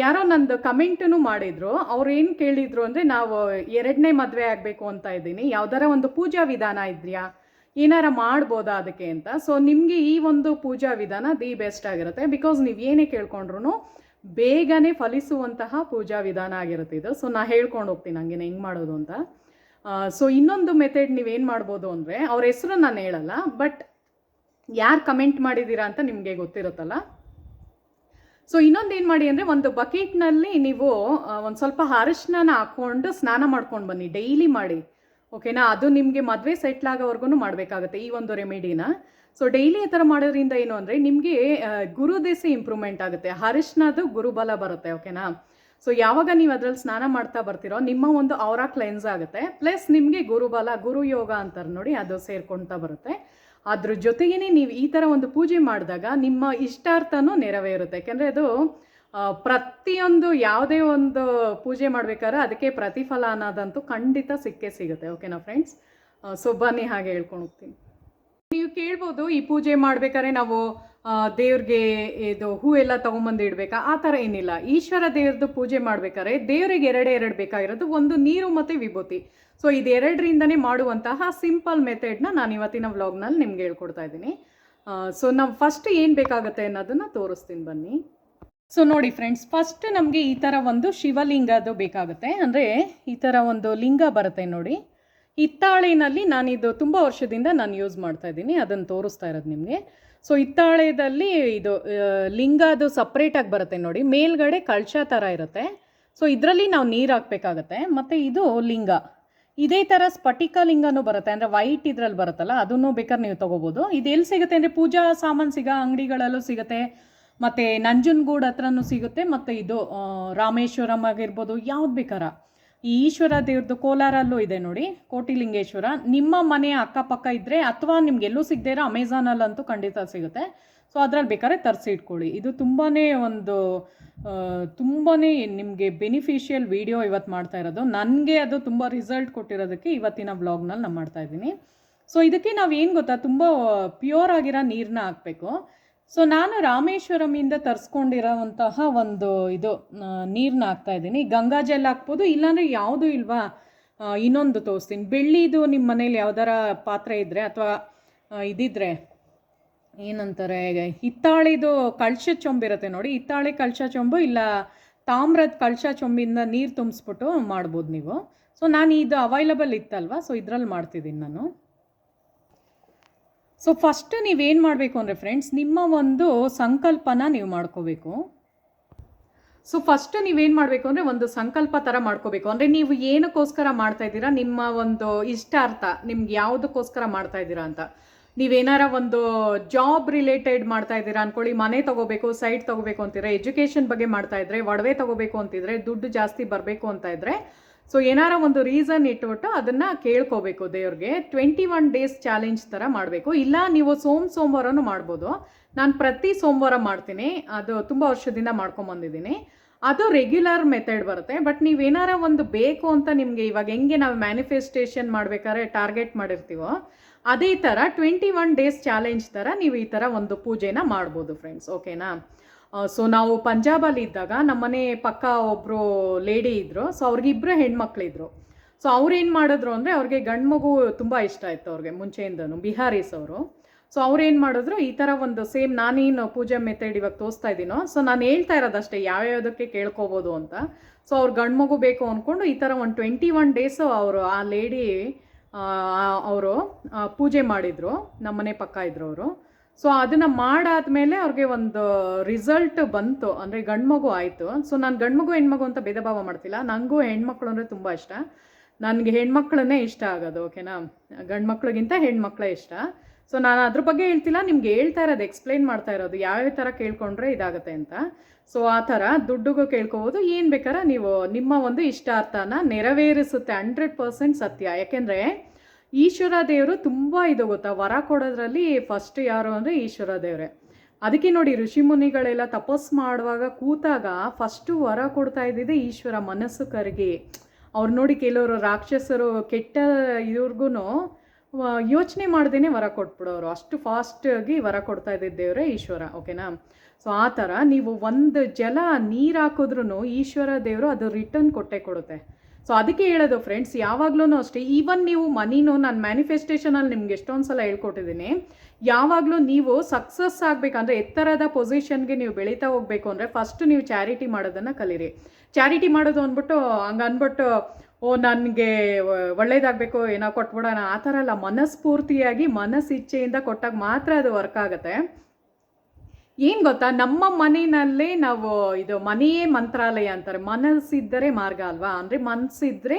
ಯಾರೋ ನಂದು ಕಮೆಂಟನ್ನು ಮಾಡಿದ್ರು. ಅವ್ರು ಏನು ಕೇಳಿದ್ರು ಅಂದರೆ, ನಾವು ಎರಡನೇ ಮದುವೆ ಆಗಬೇಕು ಅಂತ ಇದ್ದೀನಿ. ಯಾವ್ದಾರ ಒಂದು ಪೂಜಾ ವಿಧಾನ ಇದೆಯಾ? ಏನಾರ ಮಾಡ್ಬೋದಾ ಅದಕ್ಕೆ ಅಂತ. ಸೊ ನಿಮಗೆ ಈ ಒಂದು ಪೂಜಾ ವಿಧಾನ ದಿ ಬೆಸ್ಟ್ ಆಗಿರುತ್ತೆ. ಬಿಕಾಸ್ ನೀವು ಏನೇ ಕೇಳ್ಕೊಂಡ್ರು ಬೇಗನೆ ಫಲಿಸುವಂತಹ ಪೂಜಾ ವಿಧಾನ ಆಗಿರುತ್ತೆ ಇದು. ಸೊ ನಾ ಹೇಳ್ಕೊಂಡು ಹೋಗ್ತೀನಿ ಹಂಗೆ ಹೆಂಗೆ ಮಾಡೋದು ಅಂತ. ಸೊ ಇನ್ನೊಂದು ಮೆಥಡ್ ನೀವೇನು ಮಾಡ್ಬೋದು ಅಂದರೆ, ಅವ್ರ ಹೆಸರು ನಾನು ಹೇಳಲ್ಲ ಬಟ್ ಯಾರು ಕಮೆಂಟ್ ಮಾಡಿದ್ದೀರಾ ಅಂತ ನಿಮಗೆ ಗೊತ್ತಿರುತ್ತಲ್ಲ. ಸೊ ಇನ್ನೊಂದು ಏನು ಮಾಡಿ ಅಂದರೆ ಒಂದು ಬಕೆಟ್ನಲ್ಲಿ ನೀವು ಒಂದು ಸ್ವಲ್ಪ ಅರಿಶಿನ ಹಾಕ್ಕೊಂಡು ಸ್ನಾನ ಮಾಡ್ಕೊಂಡು ಬನ್ನಿ ಡೈಲಿ ಮಾಡಿ. ಓಕೆನಾ ಅದು ನಿಮಗೆ ಮದುವೆ ಸೆಟ್ಲ್ ಆಗೋವರೆಗೂ ಮಾಡಬೇಕಾಗುತ್ತೆ ಈ ಒಂದು ರೆಮಿಡಿನ ಸೊ ಡೈಲಿ ಈ ಥರ ಮಾಡೋದ್ರಿಂದ ಏನು ಅಂದರೆ ನಿಮಗೆ ಗುರುದೆಸೆ ಇಂಪ್ರೂವ್ಮೆಂಟ್ ಆಗುತ್ತೆ. ಅರಿಶಿನದು ಗುರುಬಲ ಬರುತ್ತೆ ಓಕೆನಾ ಸೊ ಯಾವಾಗ ನೀವು ಅದ್ರಲ್ಲಿ ಸ್ನಾನ ಮಾಡ್ತಾ ಬರ್ತೀರೋ, ನಿಮ್ಮ ಒಂದು ಅವರ ಕ್ಲೆನ್ಸ್ ಆಗುತ್ತೆ. ಪ್ಲಸ್ ನಿಮಗೆ ಗುರುಬಲ ಗುರು ಯೋಗ ಅಂತಾರೆ ನೋಡಿ, ಅದು ಸೇರ್ಕೊಳ್ತಾ ಬರುತ್ತೆ. ಅದ್ರ ಜೊತೆಗೇನೆ ನೀವು ಈ ಥರ ಒಂದು ಪೂಜೆ ಮಾಡಿದಾಗ ನಿಮ್ಮ ಇಷ್ಟಾರ್ಥನೂ ನೆರವೇರುತ್ತೆ. ಯಾಕೆಂದರೆ ಅದು ಪ್ರತಿಯೊಂದು ಯಾವುದೇ ಒಂದು ಪೂಜೆ ಮಾಡ್ಬೇಕಾದ್ರೆ ಅದಕ್ಕೆ ಪ್ರತಿಫಲ ಅನ್ನೋದಂತೂ ಖಂಡಿತ ಸಿಕ್ಕೇ ಸಿಗುತ್ತೆ. ಓಕೆನಾ ಫ್ರೆಂಡ್ಸ್? ಸೊ ಬನ್ನಿ ಹಾಗೆ ಹೇಳ್ಕೊಂಡು ಹೋಗ್ತೀನಿ. ನೀವು ಕೇಳ್ಬೋದು ಈ ಪೂಜೆ ಮಾಡ್ಬೇಕಾದ್ರೆ ನಾವು ದೇವ್ರಿಗೆ ಇದು ಹೂ ಎಲ್ಲ ತೊಗೊಂಬಂದು ಇಡಬೇಕಾ? ಆ ಥರ ಏನಿಲ್ಲ. ಈಶ್ವರ ದೇವ್ರದ್ದು ಪೂಜೆ ಮಾಡ್ಬೇಕಾದ್ರೆ ದೇವರಿಗೆ ಎರಡೇ ಎರಡು ಬೇಕಾಗಿರೋದು. ಒಂದು ನೀರು ಮತ್ತು ವಿಭೂತಿ. ಸೊ ಇದೆರಡರಿಂದನೇ ಮಾಡುವಂತಹ ಸಿಂಪಲ್ ಮೆಥಡ್ನ ನಾನು ಇವತ್ತಿನ ವ್ಲಾಗ್ನಲ್ಲಿ ನಿಮ್ಗೆ ಹೇಳ್ಕೊಡ್ತಾ ಇದ್ದೀನಿ. ಸೊ ನಾವು ಫಸ್ಟ್ ಏನು ಬೇಕಾಗುತ್ತೆ ಅನ್ನೋದನ್ನು ತೋರಿಸ್ತೀನಿ ಬನ್ನಿ. ಸೊ ನೋಡಿ ಫ್ರೆಂಡ್ಸ್ ಫಸ್ಟ್ ನಮಗೆ ಈ ಥರ ಒಂದು ಶಿವಲಿಂಗದು ಬೇಕಾಗುತ್ತೆ. ಅಂದರೆ ಈ ಥರ ಒಂದು ಲಿಂಗ ಬರುತ್ತೆ ನೋಡಿ. ಹಿತ್ತಾಳೆನಲ್ಲಿ ನಾನಿದು ತುಂಬ ವರ್ಷದಿಂದ ನಾನು ಯೂಸ್ ಮಾಡ್ತಾ ಇದ್ದೀನಿ, ಅದನ್ನು ತೋರಿಸ್ತಾ ಇರೋದು ನಿಮಗೆ. ಸೊ ಹಿತ್ತಾಳೆದಲ್ಲಿ ಇದು ಲಿಂಗ ಅದು ಸಪ್ರೇಟಾಗಿ ಬರುತ್ತೆ ನೋಡಿ. ಮೇಲ್ಗಡೆ ಕಳಶ ಥರ ಇರುತ್ತೆ. ಸೊ ಇದರಲ್ಲಿ ನಾವು ನೀರು ಹಾಕಬೇಕಾಗತ್ತೆ, ಮತ್ತು ಇದು ಲಿಂಗ. ಇದೇ ಥರ ಸ್ಫಟಿಕ ಲಿಂಗನೂ ಬರುತ್ತೆ, ಅಂದರೆ ವೈಟ್ ಇದ್ರಲ್ಲಿ ಬರುತ್ತಲ್ಲ, ಅದನ್ನು ಬೇಕಾದ್ರೆ ನೀವು ತೊಗೋಬೋದು. ಇದು ಎಲ್ಲಿ ಸಿಗುತ್ತೆ ಅಂದರೆ ಪೂಜಾ ಸಾಮಾನು ಸಿಗೋ ಅಂಗಡಿಗಳಲ್ಲೂ ಸಿಗುತ್ತೆ, ಮತ್ತು ನಂಜನಗೂಡು ಹತ್ರನೂ ಸಿಗುತ್ತೆ, ಮತ್ತು ಇದು ರಾಮೇಶ್ವರಂ ಆಗಿರ್ಬೋದು, ಯಾವ್ದು ಬೇಕಾರ ಈ ಈಶ್ವರ ದೇವ್ರದ್ದು ಕೋಲಾರಲ್ಲೂ ಇದೆ ನೋಡಿ, ಕೋಟಿಲಿಂಗೇಶ್ವರ. ನಿಮ್ಮ ಮನೆ ಅಕ್ಕಪಕ್ಕ ಇದ್ದರೆ ಅಥವಾ ನಿಮ್ಗೆ ಎಲ್ಲೂ ಸಿಗದೇ ಇರೋ ಅಮೆಝಾನಲ್ಲಂತೂ ಖಂಡಿತ ಸಿಗುತ್ತೆ. ಸೊ, ಅದ್ರಲ್ಲಿ ಬೇಕಾದ್ರೆ ತರಿಸಿ ಇಟ್ಕೊಳ್ಳಿ. ಇದು ತುಂಬಾ ಒಂದು ತುಂಬಾ ನಿಮಗೆ ಬೆನಿಫಿಷಿಯಲ್ ವಿಡಿಯೋ ಇವತ್ತು ಮಾಡ್ತಾ ಇರೋದು. ನನಗೆ ಅದು ತುಂಬ ರಿಸಲ್ಟ್ ಕೊಟ್ಟಿರೋದಕ್ಕೆ ಇವತ್ತಿನ ವ್ಲಾಗ್ನಲ್ಲಿ ನಾನು ಮಾಡ್ತಾ ಇದ್ದೀನಿ. ಸೊ ಇದಕ್ಕೆ ನಾವು ಏನು ಗೊತ್ತಾ, ತುಂಬ ಪ್ಯೂರ್ ಆಗಿರೋ ನೀರನ್ನ ಹಾಕಬೇಕು. ಸೊ ನಾನು ರಾಮೇಶ್ವರಮಿಂದ ತರಿಸ್ಕೊಂಡಿರೋವಂತಹ ಒಂದು ಇದು ನೀರನ್ನ ಹಾಕ್ತಾ ಇದ್ದೀನಿ. ಗಂಗಾ ಜಲ್ ಹಾಕ್ಬೋದು, ಇಲ್ಲಾಂದರೆ ಯಾವುದೂ ಇಲ್ವಾ? ಇನ್ನೊಂದು ತೋರಿಸ್ತೀನಿ. ಬೆಳ್ಳಿದು ನಿಮ್ಮ ಮನೇಲಿ ಯಾವ್ದಾರ ಪಾತ್ರೆ ಇದ್ದರೆ ಅಥವಾ ಇದಿದ್ರೆ, ಏನಂತಾರೆ ಹಿತ್ತಾಳಿದು ಕಳಶ ಚೊಂಬಿರುತ್ತೆ ನೋಡಿ. ಹಿತ್ತಾಳಿ ಕಳಶ ಚೊಂಬು, ಇಲ್ಲ ತಾಮ್ರದ ಕಳಶ ಚೊಂಬಿಂದ ನೀರು ತುಂಬಿಸ್ಬಿಟ್ಟು ಮಾಡ್ಬೋದು ನೀವು. ಸೊ ನಾನು ಇದು ಅವೈಲಬಲ್ ಇತ್ತಲ್ವಾ? ಸೊ ಇದ್ರಲ್ಲಿ ಮಾಡ್ತಿದ್ದೀನಿ ನಾನು. ಸೊ ಫಸ್ಟ್ ನೀವೇನು ಮಾಡಬೇಕು ಅಂದರೆ ಫ್ರೆಂಡ್ಸ್ ನಿಮ್ಮ ಒಂದು ಸಂಕಲ್ಪನ ನೀವು ಮಾಡ್ಕೋಬೇಕು. ಸೊ ಫಸ್ಟ್ ನೀವೇನು ಮಾಡಬೇಕು ಅಂದರೆ ಒಂದು ಸಂಕಲ್ಪ ಥರ ಮಾಡ್ಕೋಬೇಕು. ಅಂದರೆ ನೀವು ಏನಕ್ಕೋಸ್ಕರ ಮಾಡ್ತಾ ಇದ್ದೀರಾ? ನಿಮ್ಮ ಒಂದು ಇಷ್ಟಾರ್ಥ, ನಿಮ್ಗೆ ಯಾವುದಕ್ಕೋಸ್ಕರ ಮಾಡ್ತಾ ಇದ್ದೀರಾ ಅಂತ. ನೀವೇನಾರ ಒಂದು ಜಾಬ್ ರಿಲೇಟೆಡ್ ಮಾಡ್ತಾ ಇದ್ದೀರಾ ಅನ್ಕೊಳ್ಳಿ. ಮನೆ ತಗೋಬೇಕು ಸೈಟ್ ತಗೋಬೇಕು ಅಂತಿದ್ರೆ ಎಜುಕೇಷನ್ ಬಗ್ಗೆ ಮಾಡ್ತಾ ಇದ್ರೆ, ಒಡವೆ ತಗೋಬೇಕು ಅಂತಿದ್ರೆ, ದುಡ್ಡು ಜಾಸ್ತಿ ಬರಬೇಕು ಅಂತ ಇದ್ರೆ ಸೊ ಏನಾರ ಒಂದು ರೀಸನ್ ಇಟ್ಬಿಟ್ಟು ಅದನ್ನು ಕೇಳ್ಕೋಬೇಕು ದೇವ್ರಿಗೆ. ಟ್ವೆಂಟಿ ಒನ್ ಡೇಸ್ ಚಾಲೆಂಜ್ ಥರ ಮಾಡಬೇಕು. ಇಲ್ಲ, ನೀವು ಸೋಮ್ ಸೋಮವಾರನೂ ಮಾಡ್ಬೋದು. ನಾನು ಪ್ರತಿ ಸೋಮವಾರ ಮಾಡ್ತೀನಿ. ಅದು ತುಂಬ ವರ್ಷದಿಂದ ಮಾಡ್ಕೊಂಬಂದಿದ್ದೀನಿ ಅದು ರೆಗ್ಯುಲರ್ ಮೆಥಡ್ ಬರುತ್ತೆ. ಬಟ್ ನೀವೇನಾರ ಒಂದು ಬೇಕು ಅಂತ ನಿಮಗೆ ಇವಾಗ ಹೆಂಗೆ ನಾವು ಮ್ಯಾನಿಫೆಸ್ಟೇಷನ್ ಮಾಡ್ಬೇಕಾದ್ರೆ ಟಾರ್ಗೆಟ್ ಮಾಡಿರ್ತೀವೋ, ಅದೇ ಥರ ಟ್ವೆಂಟಿ ಒನ್ ಡೇಸ್ ಚಾಲೆಂಜ್ ಥರ ನೀವು ಈ ಥರ ಒಂದು ಪೂಜೆನ ಮಾಡ್ಬೋದು ಫ್ರೆಂಡ್ಸ್ ಓಕೆನಾ ಸೊ ನಾವು ಪಂಜಾಬಲ್ಲಿ ಇದ್ದಾಗ ನಮ್ಮನೆ ಪಕ್ಕ ಒಬ್ಬರು ಲೇಡಿ ಇದ್ದರು ಸೊ ಅವ್ರಿಗಿಬ್ಬರು ಹೆಣ್ಮಕ್ಳಿದ್ರು. ಸೊ ಅವ್ರೇನು ಮಾಡಿದ್ರು ಅಂದರೆ ಅವ್ರಿಗೆ ಗಂಡು ಮಗು ತುಂಬ ಇಷ್ಟ ಆಯಿತು ಅವ್ರಿಗೆ ಮುಂಚೆಯಿಂದನು ಬಿಹಾರೀಸ್ ಅವರು ಸೊ ಅವ್ರೇನು ಮಾಡಿದ್ರು, ಈ ಥರ ಒಂದು ಸೇಮ್ ನಾನೇನು ಪೂಜೆ ಮೆಥಡ್ ಇವಾಗ ತೋರಿಸ್ತಾ ಇದ್ದೀನೋ ಸೊ ನಾನು ಹೇಳ್ತಾ ಇರೋದಷ್ಟೇ, ಯಾವ್ಯಾವುದಕ್ಕೆ ಕೇಳ್ಕೋಬೋದು ಅಂತ. ಸೊ ಅವ್ರು ಗಂಡು ಮಗು ಬೇಕು ಅಂದ್ಕೊಂಡು ಈ ಥರ ಒಂದು ಟ್ವೆಂಟಿ ಒನ್ ಡೇಸು ಅವರು, ಆ ಲೇಡಿ ಅವರು ಪೂಜೆ ಮಾಡಿದರು. ನಮ್ಮನೆ ಪಕ್ಕ ಇದ್ರು ಅವರು. ಸೊ ಅದನ್ನು ಮಾಡಾದ್ಮೇಲೆ ಅವ್ರಿಗೆ ಒಂದು ರಿಸಲ್ಟ್ ಬಂತು. ಅಂದರೆ ಗಂಡು ಮಗು ಆಯಿತು. ಸೊ ನಾನು ಗಂಡು ಮಗು ಹೆಣ್ಮಗು ಅಂತ ಭೇದ ಭಾವ ಮಾಡ್ತಿಲ್ಲ ನನಗೂ ಹೆಣ್ಮಕ್ಳು ಅಂದರೆ ತುಂಬ ಇಷ್ಟ. ನನಗೆ ಹೆಣ್ಮಕ್ಳನ್ನೇ ಇಷ್ಟ ಆಗೋದು ಓಕೆನಾ ಗಂಡು ಮಕ್ಳಿಗಿಂತ ಹೆಣ್ಮಕ್ಳೇ ಇಷ್ಟ. ಸೊ ನಾನು ಅದ್ರ ಬಗ್ಗೆ ಹೇಳ್ತಿಲ್ಲ. ನಿಮ್ಗೆ ಹೇಳ್ತಾ ಇರೋದು ಎಕ್ಸ್ಪ್ಲೈನ್ ಮಾಡ್ತಾ ಇರೋದು, ಯಾವ್ಯಾವ ಥರ ಕೇಳ್ಕೊಂಡ್ರೆ ಇದಾಗುತ್ತೆ ಅಂತ. ಸೊ ಆ ಥರ ದುಡ್ಡುಗೂ ಕೇಳ್ಕೋಬೋದು. ಏನು ಬೇಕಾರ ನೀವು ನಿಮ್ಮ ಒಂದು ಇಷ್ಟಾರ್ಥನ ನೆರವೇರಿಸುತ್ತೆ ಹಂಡ್ರೆಡ್ ಪರ್ಸೆಂಟ್ ಸತ್ಯ. ಯಾಕೆಂದರೆ ಈಶ್ವರ ದೇವರು ತುಂಬ ಇದು ಗೊತ್ತಾ? ವರ ಕೊಡೋದ್ರಲ್ಲಿ ಫಸ್ಟ್ ಯಾರು ಅಂದರೆ ಈಶ್ವರ ದೇವರೇ. ಅದಕ್ಕೆ ನೋಡಿ ಋಷಿ ಮುನಿಗಳೆಲ್ಲ ತಪಸ್ ಮಾಡುವಾಗ ಕೂತಾಗ ಫಸ್ಟು ವರ ಕೊಡ್ತಾ ಇದ್ದಿದ್ದೆ ಈಶ್ವರ ಮನಸ್ಸು ಕರಗಿ. ಅವ್ರು ನೋಡಿ ಕೆಲವರು ರಾಕ್ಷಸರು ಕೆಟ್ಟ ಇವ್ರಿಗೂ ಯೋಚನೆ ಮಾಡ್ದೇ ವರ ಕೊಟ್ಬಿಡೋರು. ಅಷ್ಟು ಫಾಸ್ಟಾಗಿ ವರ ಕೊಡ್ತಾ ಇದ್ದಿದ್ದ ದೇವರೇ ಈಶ್ವರ ಓಕೆನಾ ಸೊ ಆ ಥರ ನೀವು ಒಂದು ಜಲ ನೀರು ಹಾಕಿದ್ರೂ ಈಶ್ವರ ದೇವರು ಅದು ರಿಟರ್ನ್ ಕೊಟ್ಟೆ ಕೊಡುತ್ತೆ. ಸೊ ಅದಕ್ಕೆ ಹೇಳೋದು ಫ್ರೆಂಡ್ಸ್ ಯಾವಾಗಲೂ ಅಷ್ಟೇ ಈವನ್ ನೀವು ಮನಿನೂ ನಾನು ಮ್ಯಾನಿಫೆಸ್ಟೇಷನಲ್ಲಿ ನಿಮ್ಗೆ ಎಷ್ಟೊಂದು ಸಲ ಹೇಳ್ಕೊಟ್ಟಿದ್ದೀನಿ, ಯಾವಾಗಲೂ ನೀವು ಸಕ್ಸಸ್ ಆಗಬೇಕಂದ್ರೆ, ಎತ್ತರದ ಪೊಸಿಷನ್ಗೆ ನೀವು ಬೆಳೀತಾ ಹೋಗಬೇಕು ಅಂದರೆ ಫಸ್ಟ್ ನೀವು ಚಾರಿಟಿ ಮಾಡೋದನ್ನು ಕಲೀರಿ. ಚಾರಿಟಿ ಮಾಡೋದು ಅಂದ್ಬಿಟ್ಟು, ಹಂಗೆ ಅಂದ್ಬಿಟ್ಟು, ಓ, ನನಗೆ ಒಳ್ಳೇದಾಗಬೇಕು, ಏನೋ ಕೊಟ್ಬಿಡೋಣ, ಆ ಥರ ಅಲ್ಲ, ಮನಸ್ಫೂರ್ತಿಯಾಗಿ, ಮನಸ್ಸಿಚ್ಛೆಯಿಂದ ಕೊಟ್ಟಾಗ ಮಾತ್ರ ಅದು ವರ್ಕ್ ಆಗುತ್ತೆ. ಏನು ಗೊತ್ತಾ? ನಮ್ಮ ಮನೆಯಲ್ಲೇ ನಾವು ಇದು ಮನೆಯೇ ಮಂತ್ರಾಲಯ ಅಂತಾರೆ. ಮನಸ್ಸಿದ್ದರೆ ಮಾರ್ಗ ಅಲ್ವಾ? ಅಂದರೆ ಮನಸ್ಸಿದ್ರೆ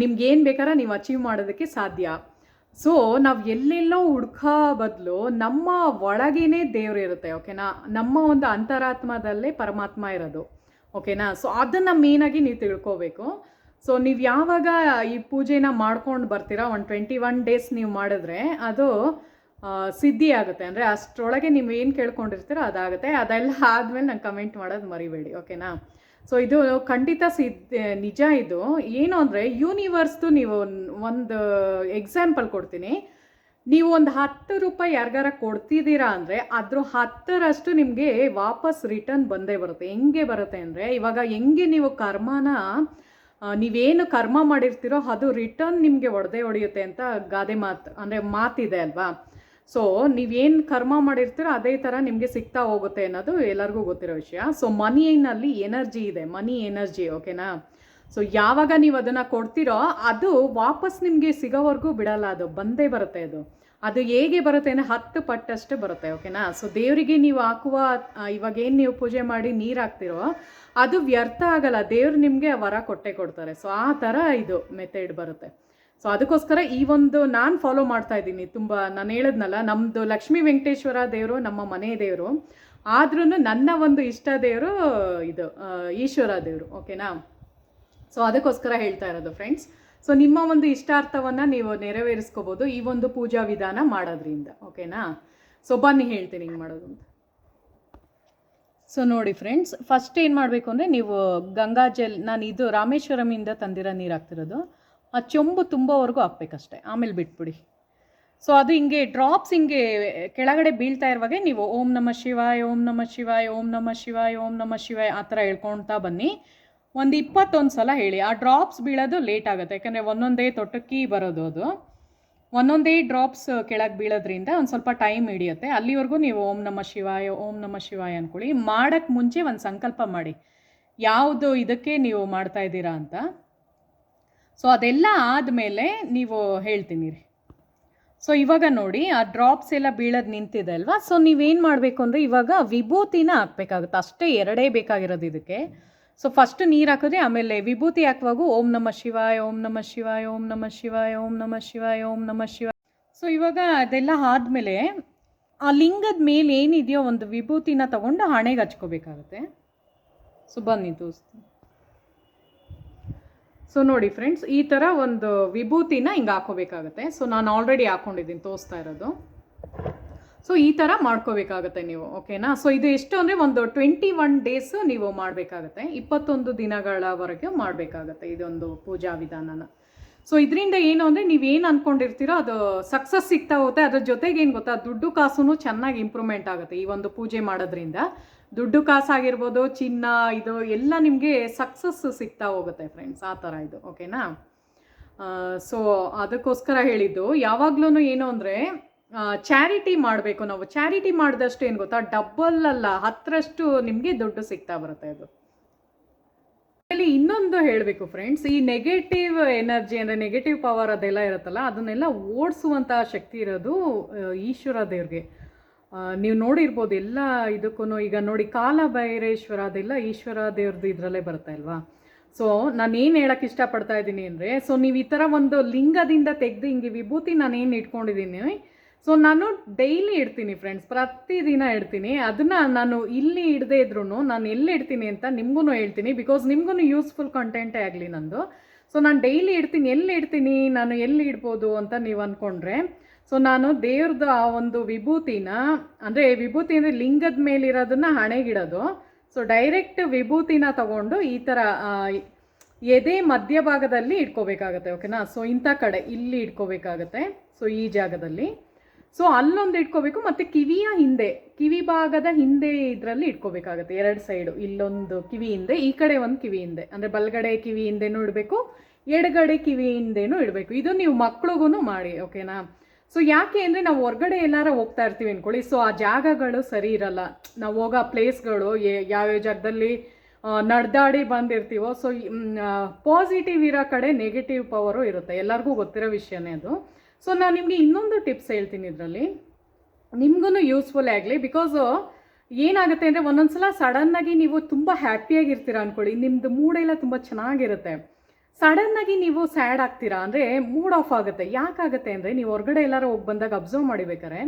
ನಿಮ್ಗೆ ಏನು ಬೇಕಾದ್ರೆ ನೀವು ಅಚೀವ್ ಮಾಡೋದಕ್ಕೆ ಸಾಧ್ಯ. ಸೊ ನಾವು ಎಲ್ಲೆಲ್ಲೋ ಹುಡ್ಕೋ ಬದಲು ನಮ್ಮ ಒಳಗೇನೆ ದೇವ್ರು ಇರುತ್ತೆ ಓಕೆನಾ ನಮ್ಮ ಒಂದು ಅಂತರಾತ್ಮದಲ್ಲೇ ಪರಮಾತ್ಮ ಇರೋದು ಓಕೆನಾ ಸೊ ಅದನ್ನು ಮೇನಾಗಿ ನೀವು ತಿಳ್ಕೋಬೇಕು. ಸೊ ನೀವು ಯಾವಾಗ ಈ ಪೂಜೆನ ಮಾಡ್ಕೊಂಡು ಬರ್ತೀರಾ? ಒಂದು ಟ್ವೆಂಟಿ ಒನ್ ಡೇಸ್ ನೀವು ಮಾಡಿದ್ರೆ ಅದು ಸಿದ್ಧಿ ಆಗುತ್ತೆ. ಅಂದರೆ ಅಷ್ಟರೊಳಗೆ ನೀವು ಏನು ಕೇಳ್ಕೊಂಡಿರ್ತೀರೋ ಅದಾಗುತ್ತೆ. ಅದೆಲ್ಲ ಆದಮೇಲೆ ನಂಗೆ ಕಮೆಂಟ್ ಮಾಡೋದು ಮರಿಬೇಡಿ ಓಕೆನಾ ಸೊ ಇದು ಖಂಡಿತ ಸಿದ್ಧ, ನಿಜ ಇದು. ಏನು ಅಂದರೆ ಯೂನಿವರ್ಸ್ದು ನೀವು ಒಂದು ಎಕ್ಸಾಂಪಲ್ ಕೊಡ್ತೀನಿ. ನೀವು ಒಂದು ಹತ್ತು ರೂಪಾಯಿ ಯಾರಿಗಾರ ಕೊಡ್ತಿದ್ದೀರಾ ಅಂದರೆ, ಅದ್ರ ಹತ್ತರಷ್ಟು ನಿಮಗೆ ವಾಪಸ್ ರಿಟರ್ನ್ ಬಂದೇ ಬರುತ್ತೆ. ಹೆಂಗೆ ಬರುತ್ತೆ ಅಂದರೆ, ಇವಾಗ ಹೆಂಗೆ ನೀವು ಕರ್ಮನ ನೀವೇನು ಕರ್ಮ ಮಾಡಿರ್ತೀರೋ ಅದು ರಿಟರ್ನ್ ನಿಮಗೆ ಒಡೆದೇ ಹೊಡೆಯುತ್ತೆ ಅಂತ ಗಾದೆ ಮಾತು, ಅಂದರೆ ಮಾತಿದೆ ಅಲ್ವಾ? ಸೊ ನೀವೇನು ಕರ್ಮ ಮಾಡಿರ್ತೀರೋ ಅದೇ ಥರ ನಿಮಗೆ ಸಿಗ್ತಾ ಹೋಗುತ್ತೆ ಅನ್ನೋದು ಎಲ್ಲರಿಗೂ ಗೊತ್ತಿರೋ ವಿಷಯ. ಸೊ ಮನಿಯಲ್ಲಿ ಎನರ್ಜಿ ಇದೆ ಮನಿ ಎನರ್ಜಿ ಓಕೆನಾ ಸೊ ಯಾವಾಗ ನೀವು ಅದನ್ನು ಕೊಡ್ತೀರೋ ಅದು ವಾಪಸ್ ನಿಮಗೆ ಸಿಗೋವರೆಗೂ ಬಿಡಲ್ಲ ಅದು, ಬಂದೇ ಬರುತ್ತೆ ಅದು. ಅದು ಹೇಗೆ ಬರುತ್ತೆ ಅಂದರೆ ಹತ್ತು ಪಟ್ಟಷ್ಟು ಬರುತ್ತೆ ಓಕೆನಾ ಸೊ ದೇವರಿಗೆ ನೀವು ಹಾಕುವ ಇವಾಗ ಏನು ನೀವು ಪೂಜೆ ಮಾಡಿ ನೀರು ಹಾಕ್ತಿರೋ, ಅದು ವ್ಯರ್ಥ ಆಗಲ್ಲ. ದೇವ್ರು ನಿಮಗೆ ವರ ಕೊಟ್ಟೆ ಕೊಡ್ತಾರೆ. ಸೊ ಆ ಥರ ಇದು ಮೆಥಡ್ ಬರುತ್ತೆ. ಸೊ ಅದಕ್ಕೋಸ್ಕರ ಈ ಒಂದು ನಾನು ಫಾಲೋ ಮಾಡ್ತಾ ಇದ್ದೀನಿ. ತುಂಬ ನಾನು ಹೇಳಿದ್ನಲ್ಲ ನಮ್ಮದು ಲಕ್ಷ್ಮೀ ವೆಂಕಟೇಶ್ವರ ದೇವರು, ನಮ್ಮ ಮನೆ ದೇವರು. ಆದ್ರೂ ನನ್ನ ಒಂದು ಇಷ್ಟ ದೇವರು ಇದು ಈಶ್ವರ ದೇವರು, ಓಕೆನಾ? ಸೊ ಅದಕ್ಕೋಸ್ಕರ ಹೇಳ್ತಾ ಇರೋದು ಫ್ರೆಂಡ್ಸ್ ಸೊ ನಿಮ್ಮ ಒಂದು ಇಷ್ಟಾರ್ಥವನ್ನು ನೀವು ನೆರವೇರಿಸ್ಕೋಬೋದು ಈ ಒಂದು ಪೂಜಾ ವಿಧಾನ ಮಾಡೋದ್ರಿಂದ, ಓಕೆನಾ? ಸೊ ಬನ್ನಿ ಹೇಳ್ತೀನಿ ಹಿಂಗೆ ಮಾಡೋದು ಅಂತ. ಸೊ ನೋಡಿ ಫ್ರೆಂಡ್ಸ್ ಫಸ್ಟ್ ಏನು ಮಾಡಬೇಕು ಅಂದರೆ ನೀವು ಗಂಗಾ ಜಲ್, ನಾನು ಇದು ರಾಮೇಶ್ವರಮಿಂದ ತಂದಿರೋ ನೀರು ಹಾಕ್ತಿರೋದು. ಆ ಚೊಂಬು ತುಂಬೋವರೆಗೂ ಹಾಕ್ಬೇಕಷ್ಟೆ. ಆಮೇಲೆ ಬಿಟ್ಬಿಡಿ. ಸೊ ಅದು ಹಿಂಗೆ ಡ್ರಾಪ್ಸ್ ಹಿಂಗೆ ಕೆಳಗಡೆ ಬೀಳ್ತಾ ಇರುವಾಗ ನೀವು ಓಂ ನಮ ಶಿವಾಯ್, ಓಂ ನಮ ಶಿವಾಯ್, ಓಂ ನಮ ಶಿವಾಯ್, ಓಂ ನಮ ಶಿವಾಯ್ ಆ ಥರ ಹೇಳ್ಕೊಳ್ತಾ ಬನ್ನಿ. ಒಂದು ಇಪ್ಪತ್ತೊಂದು ಸಲ ಹೇಳಿ. ಆ ಡ್ರಾಪ್ಸ್ ಬೀಳೋದು ಲೇಟ್ ಆಗುತ್ತೆ. ಯಾಕಂದರೆ ಒಂದೊಂದೇ ತೊಟ್ಟಕ್ಕಿ ಬರೋದು ಅದು. ಒಂದೊಂದೇ ಡ್ರಾಪ್ಸ್ ಕೆಳಗೆ ಬೀಳೋದ್ರಿಂದ ಒಂದು ಸ್ವಲ್ಪ ಟೈಮ್ ಹಿಡಿಯುತ್ತೆ. ಅಲ್ಲಿವರೆಗೂ ನೀವು ಓಂ ನಮ ಶಿವಾಯ, ಓಂ ನಮ ಶಿವಾಯ ಅಂದ್ಕೊಳ್ಳಿ ಮಾಡೋಕ್ಕೆ ಮುಂಚೆ ಒಂದು ಸಂಕಲ್ಪ ಮಾಡಿ. ಯಾವುದು ಇದಕ್ಕೆ ನೀವು ಮಾಡ್ತಾ ಇದ್ದೀರಾ ಅಂತ. ಸೊ ಅದೆಲ್ಲ ಆದಮೇಲೆ ನೀವು ಹೇಳ್ತೀನಿ ರೀ ಸೊ ಇವಾಗ ನೋಡಿ, ಆ ಡ್ರಾಪ್ಸ್ ಎಲ್ಲ ಬೀಳೋದು ನಿಂತಿದೆ ಅಲ್ವಾ? ಸೊ ನೀವೇನು ಮಾಡಬೇಕು ಅಂದರೆ ಇವಾಗ ವಿಭೂತಿನ ಹಾಕಬೇಕಾಗುತ್ತೆ. ಅಷ್ಟೇ ಎರಡೇ ಬೇಕಾಗಿರೋದು ಇದಕ್ಕೆ. ಸೊ ಫಸ್ಟ್ ನೀರು ಹಾಕಿದ್ರೆ ಆಮೇಲೆ ವಿಭೂತಿ ಹಾಕುವಾಗ ಓಂ ನಮ ಶಿವಾಯ, ಓಂ ನಮ ಶಿವಾಯ, ಓಂ ನಮ ಶಿವಾಯ, ಓಂ ನಮ ಶಿವಾಯ, ಓಂ ನಮ ಶಿವಾಯ. ಸೊ ಇವಾಗ ಅದೆಲ್ಲ ಆದಮೇಲೆ ಆ ಲಿಂಗದ ಮೇಲೆ ಏನಿದೆಯೋ ಒಂದು ವಿಭೂತಿನ ತಗೊಂಡು ಹಣೆಗೆ ಹಚ್ಕೋಬೇಕಾಗುತ್ತೆ. ಸೊ ಬನ್ನಿ ತೋರಿಸ್ತೀನಿ ಸೊ ನೋಡಿ ಫ್ರೆಂಡ್ಸ್ ಈ ಥರ ಒಂದು ವಿಭೂತಿನ ಹಿಂಗೆ ಹಾಕೋಬೇಕಾಗತ್ತೆ. ಸೊ ನಾನು ಆಲ್ರೆಡಿ ಹಾಕೊಂಡಿದ್ದೀನಿ, ತೋರಿಸ್ತಾ ಇರೋದು. ಸೊ ಈ ಥರ ಮಾಡ್ಕೋಬೇಕಾಗತ್ತೆ ನೀವು ಓಕೆನಾ ಸೊ ಇದು ಎಷ್ಟು ಅಂದರೆ ಒಂದು ಟ್ವೆಂಟಿ ಒನ್ ಡೇಸ್ ನೀವು ಮಾಡಬೇಕಾಗತ್ತೆ. ಇಪ್ಪತ್ತೊಂದು ದಿನಗಳವರೆಗೆ ಮಾಡಬೇಕಾಗತ್ತೆ ಇದೊಂದು ಪೂಜಾ ವಿಧಾನನ. ಸೊ ಇದರಿಂದ ಏನು ಅಂದರೆ ನೀವೇನು ಅಂದ್ಕೊಂಡಿರ್ತೀರೋ ಅದು ಸಕ್ಸಸ್ ಸಿಗ್ತಾ ಹೋಗುತ್ತೆ. ಅದ್ರ ಜೊತೆಗೆ ಏನು ಗೊತ್ತಾ? ದುಡ್ಡು ಕಾಸು ಚೆನ್ನಾಗಿ ಇಂಪ್ರೂವ್ಮೆಂಟ್ ಆಗುತ್ತೆ ಈ ಒಂದು ಪೂಜೆ ಮಾಡೋದ್ರಿಂದ. ದುಡ್ಡು ಕಾಸಾಗಿರ್ಬೋದು, ಚಿನ್ನ, ಇದು ಎಲ್ಲ ನಿಮಗೆ ಸಕ್ಸಸ್ ಸಿಗ್ತಾ ಹೋಗುತ್ತೆ ಫ್ರೆಂಡ್ಸ್ ಆ ಥರ ಇದು ಓಕೆನಾ ಸೊ ಅದಕ್ಕೋಸ್ಕರ ಹೇಳಿದ್ದು ಯಾವಾಗ್ಲೂ ಏನು ಅಂದರೆ ಚಾರಿಟಿ ಮಾಡಬೇಕು ನಾವು. ಚಾರಿಟಿ ಮಾಡಿದಷ್ಟು ಏನು ಗೊತ್ತಾ? ಡಬ್ಬಲ್ ಅಲ್ಲ, ಹತ್ತರಷ್ಟು ನಿಮಗೆ ದುಡ್ಡು ಸಿಗ್ತಾ ಬರುತ್ತೆ ಅದು. ಅಲ್ಲಿ ಇನ್ನೊಂದು ಹೇಳಬೇಕು ಫ್ರೆಂಡ್ಸ್ ಈ ನೆಗೆಟಿವ್ ಎನರ್ಜಿ ಅಂದರೆ ನೆಗೆಟಿವ್ ಪವರ್ ಅದೆಲ್ಲ ಇರುತ್ತಲ್ಲ, ಅದನ್ನೆಲ್ಲ ಓಡಿಸುವಂತಹ ಶಕ್ತಿ ಇರೋದು ಈಶ್ವರ ದೇವ್ರಿಗೆ. ನೀವು ನೋಡಿರ್ಬೋದು ಎಲ್ಲ ಇದಕ್ಕೂ ಈಗ ನೋಡಿ ಕಾಲ ಭೈರೇಶ್ವರ ಅದೆಲ್ಲ ಈಶ್ವರ ದೇವ್ರದ್ದು ಇದರಲ್ಲೇ ಬರುತ್ತೆ ಅಲ್ವಾ? ಸೊ ನಾನು ಏನು ಹೇಳಕ್ಕೆ ಇಷ್ಟಪಡ್ತಾ ಇದ್ದೀನಿ ಅಂದರೆ ಸೊ ನೀವು ಈ ಥರ ಒಂದು ಲಿಂಗದಿಂದ ತೆಗೆದು ಹಿಂಗೆ ವಿಭೂತಿ ನಾನು ಏನು ಇಟ್ಕೊಂಡಿದ್ದೀನಿ ಸೊ ನಾನು ಡೈಲಿ ಇಡ್ತೀನಿ ಫ್ರೆಂಡ್ಸ್ ಪ್ರತಿದಿನ ಇಡ್ತೀನಿ. ಅದನ್ನು ನಾನು ಇಲ್ಲಿ ಇಡದೇ ಇದ್ರೂ ನಾನು ಎಲ್ಲಿ ಇಡ್ತೀನಿ ಅಂತ ನಿಮಗೂ ಹೇಳ್ತೀನಿ ಬಿಕಾಸ್ ನಿಮಗೂ ಯೂಸ್ಫುಲ್ ಕಂಟೆಂಟೇ ಆಗಲಿ ನಂದು. ಸೊ ನಾನು ಡೈಲಿ ಇಡ್ತೀನಿ, ಎಲ್ಲಿ ಇಡ್ತೀನಿ, ನಾನು ಎಲ್ಲಿ ಇಡ್ಬೋದು ಅಂತ ನೀವು ಅಂದ್ಕೊಂಡ್ರೆ ಸೊ ನಾನು ದೇವ್ರದ್ದು ಆ ಒಂದು ವಿಭೂತಿನ, ಅಂದರೆ ವಿಭೂತಿ ಅಂದರೆ ಲಿಂಗದ ಮೇಲಿರೋದನ್ನ ಹಣೆಗಿಡೋದು. ಸೊ ಡೈರೆಕ್ಟ್ ವಿಭೂತಿನ ತಗೊಂಡು ಈ ಥರ ಎದೆ ಮಧ್ಯಭಾಗದಲ್ಲಿ ಇಟ್ಕೋಬೇಕಾಗತ್ತೆ ಓಕೆನಾ ಸೊ ಇಂಥ ಕಡೆ ಇಲ್ಲಿ ಇಟ್ಕೋಬೇಕಾಗತ್ತೆ ಸೊ ಈ ಜಾಗದಲ್ಲಿ. ಸೊ ಅಲ್ಲೊಂದು ಇಟ್ಕೋಬೇಕು, ಮತ್ತು ಕಿವಿಯ ಹಿಂದೆ, ಕಿವಿ ಭಾಗದ ಹಿಂದೆ ಇದರಲ್ಲಿ ಇಟ್ಕೋಬೇಕಾಗತ್ತೆ, ಎರಡು ಸೈಡು ಇಲ್ಲೊಂದು ಕಿವಿ ಹಿಂದೆ, ಈ ಕಡೆ ಒಂದು ಕಿವಿ ಹಿಂದೆ. ಅಂದರೆ ಬಲಗಡೆ ಕಿವಿ ಹಿಂದೆನೂ ಇಡಬೇಕು, ಎಡಗಡೆ ಕಿವಿ ಹಿಂದೆನೂ ಇಡಬೇಕು. ಇದು ನೀವು ಮಕ್ಳಿಗೂ ಮಾಡಿ ಓಕೆನಾ ಸೊ ಯಾಕೆ ಅಂದರೆ ನಾವು ಹೊರ್ಗಡೆ ಎಲ್ಲಾರ ಹೋಗ್ತಾ ಇರ್ತೀವಿ ಅಂದ್ಕೊಳ್ಳಿ ಸೊ ಆ ಜಾಗಗಳು ಸರಿ ಇರಲ್ಲ. ನಾವು ಹೋಗೋ ಪ್ಲೇಸ್ಗಳು ಯಾವ ಜಾಗದಲ್ಲಿ ನಡೆದಾಡಿ ಬಂದಿರ್ತೀವೋ ಸೊ ಪಾಸಿಟಿವ್ ಇರೋ ಕಡೆ ನೆಗೆಟಿವ್ ಪವರು ಇರುತ್ತೆ. ಎಲ್ಲರಿಗೂ ಗೊತ್ತಿರೋ ವಿಷಯನೇ ಅದು. ಸೊ ನಾನು ನಿಮಗೆ ಇನ್ನೊಂದು ಟಿಪ್ಸ್ ಹೇಳ್ತೀನಿ ಇದರಲ್ಲಿ. ನಿಮ್ಗೂ ಯೂಸ್ಫುಲ್ ಆಗಲಿ ಬಿಕಾಸ್ ಏನಾಗುತ್ತೆ ಅಂದರೆ ಒಂದೊಂದ್ಸಲ ಸಡನ್ನಾಗಿ ನೀವು ತುಂಬ ಹ್ಯಾಪಿಯಾಗಿರ್ತೀರ ಅಂದ್ಕೊಳ್ಳಿ ನಿಮ್ಮದು ಮೂಡೆಲ್ಲ ತುಂಬ ಚೆನ್ನಾಗಿರುತ್ತೆ. ಸಡನ್ನಾಗಿ ನೀವು ಸ್ಯಾಡ್ ಆಗ್ತೀರಾ ಅಂದರೆ ಮೂಡ್ ಆಫ್ ಆಗುತ್ತೆ. ಯಾಕಾಗುತ್ತೆ ಅಂದರೆ ನೀವು ಹೊರಗಡೆ ಎಲ್ಲಾರು ಹೋಗಿ ಬಂದಾಗ ಅಬ್ಸರ್ವ್ ಮಾಡಿಬೇಕಾರೆ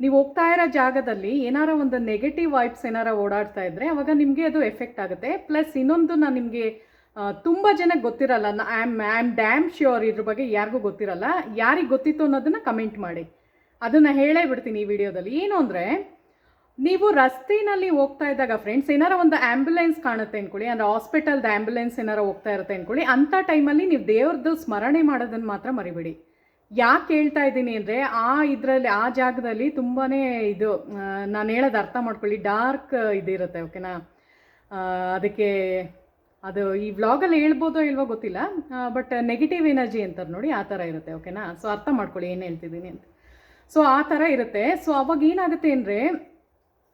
ನೀವು ಹೋಗ್ತಾ ಇರೋ ಜಾಗದಲ್ಲಿ ಏನಾರ ಒಂದು ನೆಗೆಟಿವ್ ವೈಬ್ಸ್ ಏನಾರ ಓಡಾಡ್ತಾ ಇದ್ದರೆ ಅವಾಗ ನಿಮಗೆ ಅದು ಎಫೆಕ್ಟ್ ಆಗುತ್ತೆ. ಪ್ಲಸ್ ಇನ್ನೊಂದು ನಾನು ನಿಮಗೆ ತುಂಬ ಜನಕ್ಕೆ ಗೊತ್ತಿರಲ್ಲ. I am I am damn sure ಇದ್ರ ಬಗ್ಗೆ ಯಾರಿಗೂ ಗೊತ್ತಿರಲ್ಲ. ಯಾರಿಗೆ ಗೊತ್ತಿತ್ತು ಅನ್ನೋದನ್ನು ಕಮೆಂಟ್ ಮಾಡಿ. ಅದನ್ನು ಹೇಳೇ ಬಿಡ್ತೀನಿ ಈ ವಿಡಿಯೋದಲ್ಲಿ. ಏನು ಅಂದರೆ ನೀವು ರಸ್ತೆನಲ್ಲಿ ಹೋಗ್ತಾ ಇದ್ದಾಗ ಫ್ರೆಂಡ್ಸ್ ಏನಾರ ಒಂದು ಆಂಬ್ಯುಲೆನ್ಸ್ ಕಾಣುತ್ತೆ ಅನ್ಕೊಳ್ಳಿ, ಅಂದರೆ ಹಾಸ್ಪಿಟಲ್ದು ಆ್ಯಂಬುಲೆನ್ಸ್ ಏನಾರ ಹೋಗ್ತಾ ಇರುತ್ತೆ ಅನ್ಕೊಳ್ಳಿ, ಅಂಥ ಟೈಮಲ್ಲಿ ನೀವು ದೇವ್ರದ್ದು ಸ್ಮರಣೆ ಮಾಡೋದನ್ನು ಮಾತ್ರ ಮರಿಬೇಡಿ. ಯಾಕೆ ಹೇಳ್ತಾ ಇದ್ದೀನಿ ಅಂದರೆ, ಆ ಇದರಲ್ಲಿ, ಆ ಜಾಗದಲ್ಲಿ ತುಂಬಾ ಇದು ನಾನು ಹೇಳೋದು ಅರ್ಥ ಮಾಡ್ಕೊಳ್ಳಿ ಡಾರ್ಕ್ ಇದಿರುತ್ತೆ ಓಕೆನಾ ಅದಕ್ಕೆ ಅದು ಈ ವ್ಲಾಗಲ್ಲಿ ಹೇಳ್ಬೋದೋ ಇಲ್ವೋ ಗೊತ್ತಿಲ್ಲ ಬಟ್ ನೆಗೆಟಿವ್ ಎನರ್ಜಿ ಅಂತಾರೆ ನೋಡಿ, ಆ ಥರ ಇರುತ್ತೆ ಓಕೆನಾ ಸೊ ಅರ್ಥ ಮಾಡ್ಕೊಳ್ಳಿ ಏನು ಹೇಳ್ತಿದ್ದೀನಿ ಅಂತ. ಸೊ ಆ ಥರ ಇರುತ್ತೆ. ಸೊ ಅವಾಗ ಏನಾಗುತ್ತೆ ಅಂದರೆ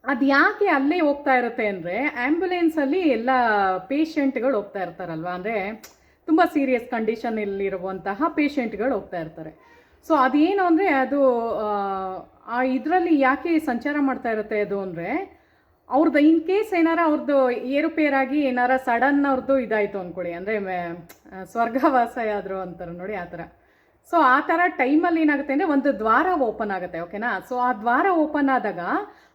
ಅದು ಯಾಕೆ ಅಲ್ಲೇ ಹೋಗ್ತಾ ಇರುತ್ತೆ ಅಂದರೆ ಆ್ಯಂಬುಲೆನ್ಸಲ್ಲಿ ಎಲ್ಲ ಪೇಷಂಟ್ಗಳು ಹೋಗ್ತಾ ಇರ್ತಾರಲ್ವ? ಅಂದರೆ ತುಂಬ ಸೀರಿಯಸ್ ಕಂಡೀಷನಲ್ಲಿರುವಂತಹ ಪೇಷಂಟ್ಗಳು ಹೋಗ್ತಾ ಇರ್ತಾರೆ. ಸೊ ಅದೇನು ಅಂದರೆ ಅದು ಆ, ಇದರಲ್ಲಿ ಯಾಕೆ ಸಂಚಾರ ಮಾಡ್ತಾ ಇರುತ್ತೆ ಅದು ಅಂದರೆ ಅವ್ರದ್ದು ಇನ್ ಕೇಸ್ ಏನಾರ ಅವ್ರದ್ದು ಏರುಪೇರಾಗಿ ಏನಾರ ಸಡನ್ ಅವ್ರದ್ದು ಇದಾಯಿತು ಅಂದ್ಕೊಳ್ಳಿ ಅಂದರೆ ಸ್ವರ್ಗವಾಸ ಆದರು ಅಂತಾರೆ ನೋಡಿ ಆ ಥರ. ಸೊ ಆ ಥರ ಟೈಮಲ್ಲಿ ಏನಾಗುತ್ತೆ ಅಂದರೆ ಒಂದು ದ್ವಾರ ಓಪನ್ ಆಗುತ್ತೆ ಓಕೆನಾ ಸೊ ಆ ದ್ವಾರ ಓಪನ್ ಆದಾಗ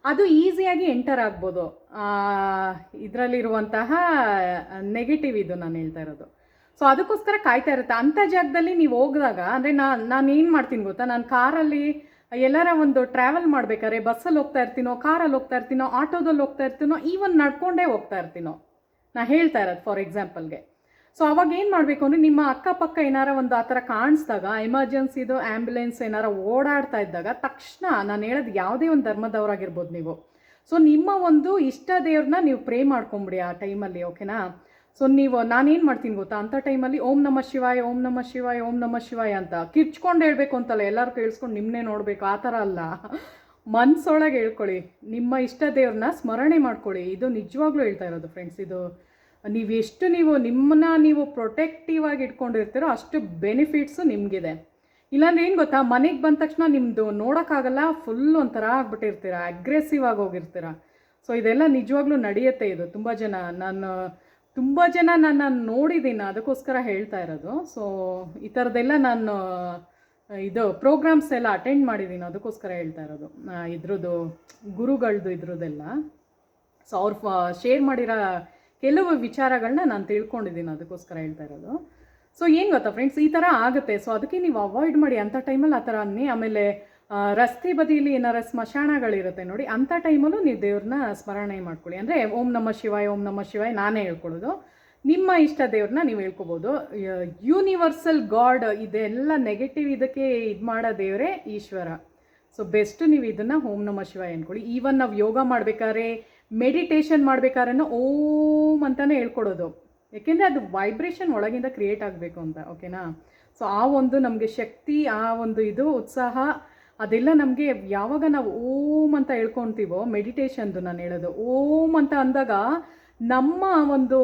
ಅದು ಈಸಿಯಾಗಿ ಎಂಟರ್ ಆಗ್ಬೋದು. ಇದರಲ್ಲಿರುವಂತಹ ನೆಗೆಟಿವ್ ಇದು ನಾನು ಹೇಳ್ತಾ ಇರೋದು. ಸೊ ಅದಕ್ಕೋಸ್ಕರ ಕಾಯ್ತಾ ಇರುತ್ತೆ. ಅಂಥ ಜಾಗದಲ್ಲಿ ನೀವು ಹೋಗಿದಾಗ, ಅಂದರೆ ನಾನು ನಾನು ಏನು ಮಾಡ್ತೀನಿ ಗೊತ್ತಾ? ನಾನು ಕಾರಲ್ಲಿ ಎಲ್ಲಾರ ಒಂದು ಟ್ರಾವೆಲ್ ಮಾಡ್ಬೇಕಾದ್ರೆ ಬಸ್ಸಲ್ಲಿ ಹೋಗ್ತಾ ಇರ್ತೀನೋ, ಕಾರಲ್ಲಿ ಹೋಗ್ತಾ ಇರ್ತೀನೋ, ಆಟೋದಲ್ಲಿ ಹೋಗ್ತಾ ಇರ್ತೀನೋ ಈವನ್ ನಡ್ಕೊಂಡೇ ಹೋಗ್ತಾ ಇರ್ತೀನೋ. ನಾ ಹೇಳ್ತಾ ಇರೋದು ಫಾರ್ ಎಕ್ಸಾಂಪಲ್ಗೆ ಸೊ ಅವಾಗ ಏನು ಮಾಡಬೇಕು ಅಂದರೆ ನಿಮ್ಮ ಅಕ್ಕಪಕ್ಕ ಏನಾರ ಒಂದು ಆ ಥರ ಕಾಣಿಸ್ದಾಗ ಎಮರ್ಜೆನ್ಸಿದು ಆ್ಯಂಬುಲೆನ್ಸ್ ಏನಾರ ಓಡಾಡ್ತಾ ಇದ್ದಾಗ ತಕ್ಷಣ ನಾನು ಹೇಳೋದು ಯಾವುದೇ ಒಂದು ಧರ್ಮದವರಾಗಿರ್ಬೋದು ನೀವು. ಸೊ ನಿಮ್ಮ ಒಂದು ಇಷ್ಟ ದೇವ್ರನ್ನ ನೀವು ಪ್ರೇ ಮಾಡ್ಕೊಂಬಿಡಿ ಆ ಟೈಮಲ್ಲಿ ಓಕೆನಾ ಸೊ ನೀವು ನಾನೇನು ಮಾಡ್ತೀನಿ ಗೊತ್ತಾ? ಅಂಥ ಟೈಮಲ್ಲಿ ಓಂ ನಮ ಶಿವಾಯ, ಓಂ ನಮ ಶಿವಾಯ, ಓಂ ನಮ ಶಿವಾಯ ಅಂತ ಕಿರ್ಚ್ಕೊಂಡು ಹೇಳ್ಬೇಕು ಅಂತಲ್ಲ ಎಲ್ಲರೂ ಕೇಳಿಸ್ಕೊಂಡು ನಿಮ್ಮನ್ನೇ ನೋಡಬೇಕು, ಆ ಥರ ಅಲ್ಲ. ಮನ್ಸೊಳಗೆ ಹೇಳ್ಕೊಳ್ಳಿ, ನಿಮ್ಮ ಇಷ್ಟ ದೇವ್ರನ್ನ ಸ್ಮರಣೆ ಮಾಡ್ಕೊಳ್ಳಿ. ಇದು ನಿಜವಾಗ್ಲೂ ಹೇಳ್ತಾ ಇರೋದು ಫ್ರೆಂಡ್ಸ್ ಇದು ನೀವು ಎಷ್ಟು ನೀವು ನಿಮ್ಮನ್ನ ನೀವು ಪ್ರೊಟೆಕ್ಟಿವ್ ಆಗಿ ಇಟ್ಕೊಂಡಿರ್ತೀರೋ ಅಷ್ಟು ಬೆನಿಫಿಟ್ಸು ನಿಮಗಿದೆ. ಇಲ್ಲಾಂದ್ರೆ ಏನು ಗೊತ್ತಾ? ಮನೆಗೆ ಬಂದ ತಕ್ಷಣ ನಿಮ್ಮದು ನೋಡೋಕ್ಕಾಗಲ್ಲ ಫುಲ್ ಒಂಥರ ಆಗ್ಬಿಟ್ಟಿರ್ತೀರ ಅಗ್ರೆಸಿವ್ ಆಗಿ ಹೋಗಿರ್ತೀರ. ಸೊ ಇದೆಲ್ಲ ನಿಜವಾಗ್ಲೂ ನಡೆಯುತ್ತೆ ಇದು. ತುಂಬ ಜನ ನಾನು, ತುಂಬ ಜನ ನನ್ನ ನೋಡಿದ್ದೀನಿ ಅದಕ್ಕೋಸ್ಕರ ಹೇಳ್ತಾ ಇರೋದು. ಸೊ ಈ ಥರದ್ದೆಲ್ಲ ನಾನು, ಇದು ಪ್ರೋಗ್ರಾಮ್ಸ್ ಎಲ್ಲ ಅಟೆಂಡ್ ಮಾಡಿದ್ದೀನಿ ಅದಕ್ಕೋಸ್ಕರ ಹೇಳ್ತಾ ಇರೋದು. ಇದ್ರದ್ದು ಗುರುಗಳದ್ದು ಇದ್ರದ್ದೆಲ್ಲ. ಸೊ ಅವ್ರು ಶೇರ್ ಮಾಡಿರೋ ಕೆಲವು ವಿಚಾರಗಳನ್ನ ನಾನು ತಿಳ್ಕೊಂಡಿದ್ದೀನಿ ಅದಕ್ಕೋಸ್ಕರ ಹೇಳ್ತಾ ಇರೋದು. ಸೊ ಏನು ಗೊತ್ತಾ ಫ್ರೆಂಡ್ಸ್ ಈ ಥರ ಆಗುತ್ತೆ. ಸೊ ಅದಕ್ಕೆ ನೀವು ಅವಾಯ್ಡ್ ಮಾಡಿ ಅಂಥ ಟೈಮಲ್ಲಿ ಆ ಥರ ಅನ್ನಿ. ಆಮೇಲೆ ರಸ್ತೆ ಬದಿಯಲ್ಲಿ ಏನಾರ ಸ್ಮಶಾನಗಳಿರುತ್ತೆ ನೋಡಿ ಅಂಥ ಟೈಮಲ್ಲೂ ನೀವು ದೇವ್ರನ್ನ ಸ್ಮರಣೆ ಮಾಡ್ಕೊಳ್ಳಿ. ಅಂದರೆ, ಓಂ ನಮ ಶಿವಾಯ, ಓಂ ನಮ ಶಿವಾಯ ನಾನೇ ಹೇಳ್ಕೊಳ್ಳೋದು. ನಿಮ್ಮ ಇಷ್ಟ ದೇವ್ರನ್ನ ನೀವು ಹೇಳ್ಕೊಬೋದು. ಯೂನಿವರ್ಸಲ್ ಗಾಡ್ ಇದೆಲ್ಲ ನೆಗೆಟಿವ್ ಇದಕ್ಕೆ ಇದು ಮಾಡೋ ದೇವರೇ ಈಶ್ವರ. ಸೊ ಬೆಸ್ಟ್ ನೀವು ಇದನ್ನು ಓಂ ನಮ ಶಿವಾಯ ಅಂದ್ಕೊಳ್ಳಿ ಈವನ್ ನಾವು ಯೋಗ ಮಾಡಬೇಕಾದ್ರೆ ಮೆಡಿಟೇಷನ್ ಮಾಡ್ಬೇಕಾದ್ರೂ ಓಂ ಅಂತಲೇ ಹೇಳ್ಕೊಡೋದು. ಯಾಕೆಂದರೆ ಅದು ವೈಬ್ರೇಷನ್ ಒಳಗಿಂದ ಕ್ರಿಯೇಟ್ ಆಗಬೇಕು ಅಂತ ಓಕೆನಾ ಸೊ ಆ ಒಂದು ನಮಗೆ ಶಕ್ತಿ, ಆ ಒಂದು ಇದು, ಉತ್ಸಾಹ, ಅದೆಲ್ಲ ನಮಗೆ ಯಾವಾಗ ನಾವು ಓಂ ಅಂತ ಹೇಳ್ಕೊತೀವೋ ಮೆಡಿಟೇಷನ್ದು ನಾನು ಹೇಳೋದು. ಓಂ ಅಂತ ಅಂದಾಗ ನಮ್ಮ ಒಂದು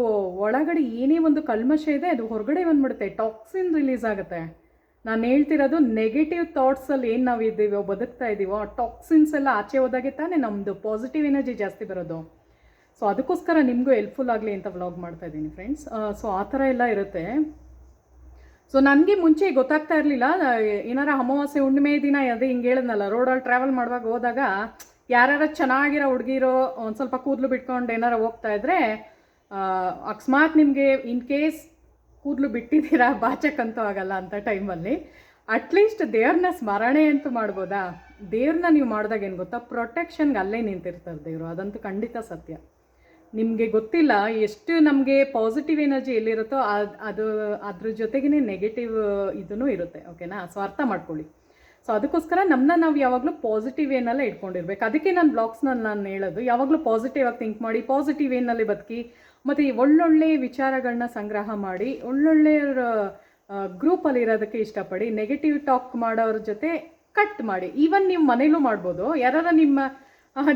ಒಳಗಡೆ ಏನೇ ಒಂದು ಕಲ್ಮಶ ಇದೆ, ಅದು ಹೊರಗಡೆ ಬಂದ್ಬಿಡುತ್ತೆ ಟಾಕ್ಸಿನ್ ರಿಲೀಸ್ ಆಗುತ್ತೆ. ನಾನು ಹೇಳ್ತಿರೋದು ನೆಗೆಟಿವ್ ಥಾಟ್ಸಲ್ಲಿ ಏನು ನಾವು ಇದ್ದೀವೋ, ಬದುಕ್ತಾ ಇದ್ದೀವೋ, ಆ ಟಾಕ್ಸಿನ್ಸ್ ಎಲ್ಲ ಆಚೆ ಹೋದಾಗೆ ತಾನೇ ನಮ್ಮದು ಪಾಸಿಟಿವ್ ಎನರ್ಜಿ ಜಾಸ್ತಿ ಬರೋದು. ಸೊ ಅದಕ್ಕೋಸ್ಕರ ನಿಮಗೂ ಹೆಲ್ಪ್ಫುಲ್ ಆಗಲಿ ಅಂತ ವ್ಲಾಗ್ ಮಾಡ್ತಾ ಇದ್ದೀನಿ ಫ್ರೆಂಡ್ಸ್ ಸೊ ಆ ಥರ ಎಲ್ಲ ಇರುತ್ತೆ. ಸೊ ನನಗೆ ಮುಂಚೆ ಗೊತ್ತಾಗ್ತಾ ಇರಲಿಲ್ಲ. ಏನಾರ ಅಮಾವಾಸ್ಯೆ ಹುಣ್ಣಿಮೆ ದಿನ ಅದೇ ಹಿಂಗೆ ಹೇಳಿದ್ನಲ್ಲ ರೋಡಲ್ಲಿ ಟ್ರಾವೆಲ್ ಮಾಡುವಾಗ ಹೋದಾಗ ಯಾರ್ಯಾರ ಚೆನ್ನಾಗಿರೋ ಹುಡುಗಿರೋ ಒಂದು ಸ್ವಲ್ಪ ಕೂದಲು ಬಿಟ್ಕೊಂಡು ಏನಾರ ಹೋಗ್ತಾ ಇದ್ರೆ ಅಕಸ್ಮಾತ್ ನಿಮಗೆ ಇನ್ ಕೇಸ್ ಕೂದಲು ಬಿಟ್ಟಿದ್ದೀರಾ? ಬಾಚಕ್ಕಂತೂ ಆಗಲ್ಲ ಅಂತ ಟೈಮಲ್ಲಿ. ಅಟ್ಲೀಸ್ಟ್ ದೇವ್ರನ್ನ ಸ್ಮರಣೆ ಅಂತೂ ಮಾಡ್ಬೋದಾ? ದೇವ್ರನ್ನ ನೀವು ಮಾಡಿದಾಗ ಏನು ಗೊತ್ತಾ? ಪ್ರೊಟೆಕ್ಷನ್ಗೆ ಅಲ್ಲೇ ನಿಂತಿರ್ತಾರೆ ದೇವರು. ಅದಂತೂ ಖಂಡಿತ ಸತ್ಯ. ನಿಮಗೆ ಗೊತ್ತಿಲ್ಲ ಎಷ್ಟು ನಮಗೆ ಪಾಸಿಟಿವ್ ಎನರ್ಜಿ ಎಲ್ಲಿರುತ್ತೋ ಅದು ಅದು, ಅದ್ರ ಜೊತೆಗೇ ನೆಗೆಟಿವ್ ಇದೂ ಇರುತ್ತೆ. ಓಕೆನಾ ಸೊ ಅರ್ಥ ಮಾಡ್ಕೊಳ್ಳಿ. ಸೊ ಅದಕ್ಕೋಸ್ಕರ ನಮ್ಮನ್ನ ನಾವು ಯಾವಾಗಲೂ ಪಾಸಿಟಿವ್ ಏನೆಲ್ಲ ಇಟ್ಕೊಂಡಿರ್ಬೇಕು. ಅದಕ್ಕೆ ನಾನು ಬ್ಲಾಗ್ಸ್ನಲ್ಲಿ ನಾನು ಹೇಳೋದು. ಯಾವಾಗಲೂ ಪಾಸಿಟಿವ್ ಆಗಿ ಥಿಂಕ್ ಮಾಡಿ ಪಾಸಿಟಿವ್ ಏನಲ್ಲಿ ಬದುಕಿ ಮತ್ತು ಈ ಒಳ್ಳೊಳ್ಳೆ ವಿಚಾರಗಳನ್ನ ಸಂಗ್ರಹ ಮಾಡಿ ಒಳ್ಳೊಳ್ಳೆಯವ್ರ ಗ್ರೂಪಲ್ಲಿ ಇರೋದಕ್ಕೆ ಇಷ್ಟಪಡಿ ನೆಗೆಟಿವ್ ಟಾಕ್ ಮಾಡೋರ ಜೊತೆ ಕಟ್ ಮಾಡಿ. ಈವನ್ ನಿಮ್ಮ ಮನೇಲೂ ಮಾಡ್ಬೋದು. ಯಾರ ನಿಮ್ಮ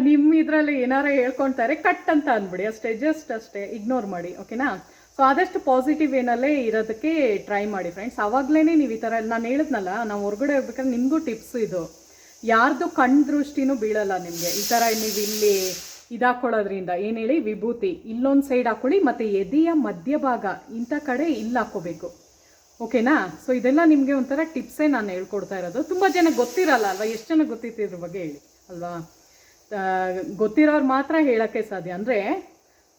ನಿಮ್ಮ ಇದರಲ್ಲಿ ಏನಾರ ಹೇಳ್ಕೊಳ್ತಾರೆ ಕಟ್ ಅಂತ ಅಂದ್ಬಿಡಿ ಅಷ್ಟೇ ಜಸ್ಟ್ ಅಷ್ಟೇ ಇಗ್ನೋರ್ ಮಾಡಿ ಓಕೆನಾ ಸೊ ಆದಷ್ಟು ಪಾಸಿಟಿವ್ ಏನಲ್ಲೇ ಇರೋದಕ್ಕೆ ಟ್ರೈ ಮಾಡಿ ಫ್ರೆಂಡ್ಸ್ ಆವಾಗಲೇ ನೀವು ಈ ಥರ, ನಾನು ಹೇಳಿದ್ನಲ್ಲ, ನಾವು ಹೊರಗಡೆ ಹೋಗ್ಬೇಕಾದ್ರೆ ನಿಮಗೂ ಟಿಪ್ಸ್ ಇದು. ಯಾರ್ದು ಕಣ್ ದೃಷ್ಟಿನೂ ಬೀಳಲ್ಲ ನಿಮಗೆ. ಈ ಥರ ನೀವು ಇಲ್ಲಿ ಇದಾಕೊಳ್ಳೋದ್ರಿಂದ ಏನು ಹೇಳಿ, ವಿಭೂತಿ. ಇಲ್ಲೊಂದು ಸೈಡ್ ಹಾಕೊಳ್ಳಿ, ಮತ್ತು ಎದೆಯ ಮಧ್ಯಭಾಗ ಇಂಥ ಕಡೆ ಇಲ್ಲಿ ಹಾಕೋಬೇಕು ಓಕೆನಾ? ಸೊ ಇದೆಲ್ಲ ನಿಮಗೆ ಒಂಥರ ಟಿಪ್ಸೇ ನಾನು ಹೇಳ್ಕೊಡ್ತಾ ಇರೋದು. ತುಂಬ ಜನ ಗೊತ್ತಿರಲ್ಲ ಅಲ್ವಾ? ಎಷ್ಟು ಜನ ಗೊತ್ತಿತ್ತು ಇದ್ರ ಬಗ್ಗೆ ಹೇಳಿ, ಅಲ್ವಾ? ಗೊತ್ತಿರೋರು ಮಾತ್ರ ಹೇಳೋಕ್ಕೆ ಸಾಧ್ಯ. ಅಂದರೆ,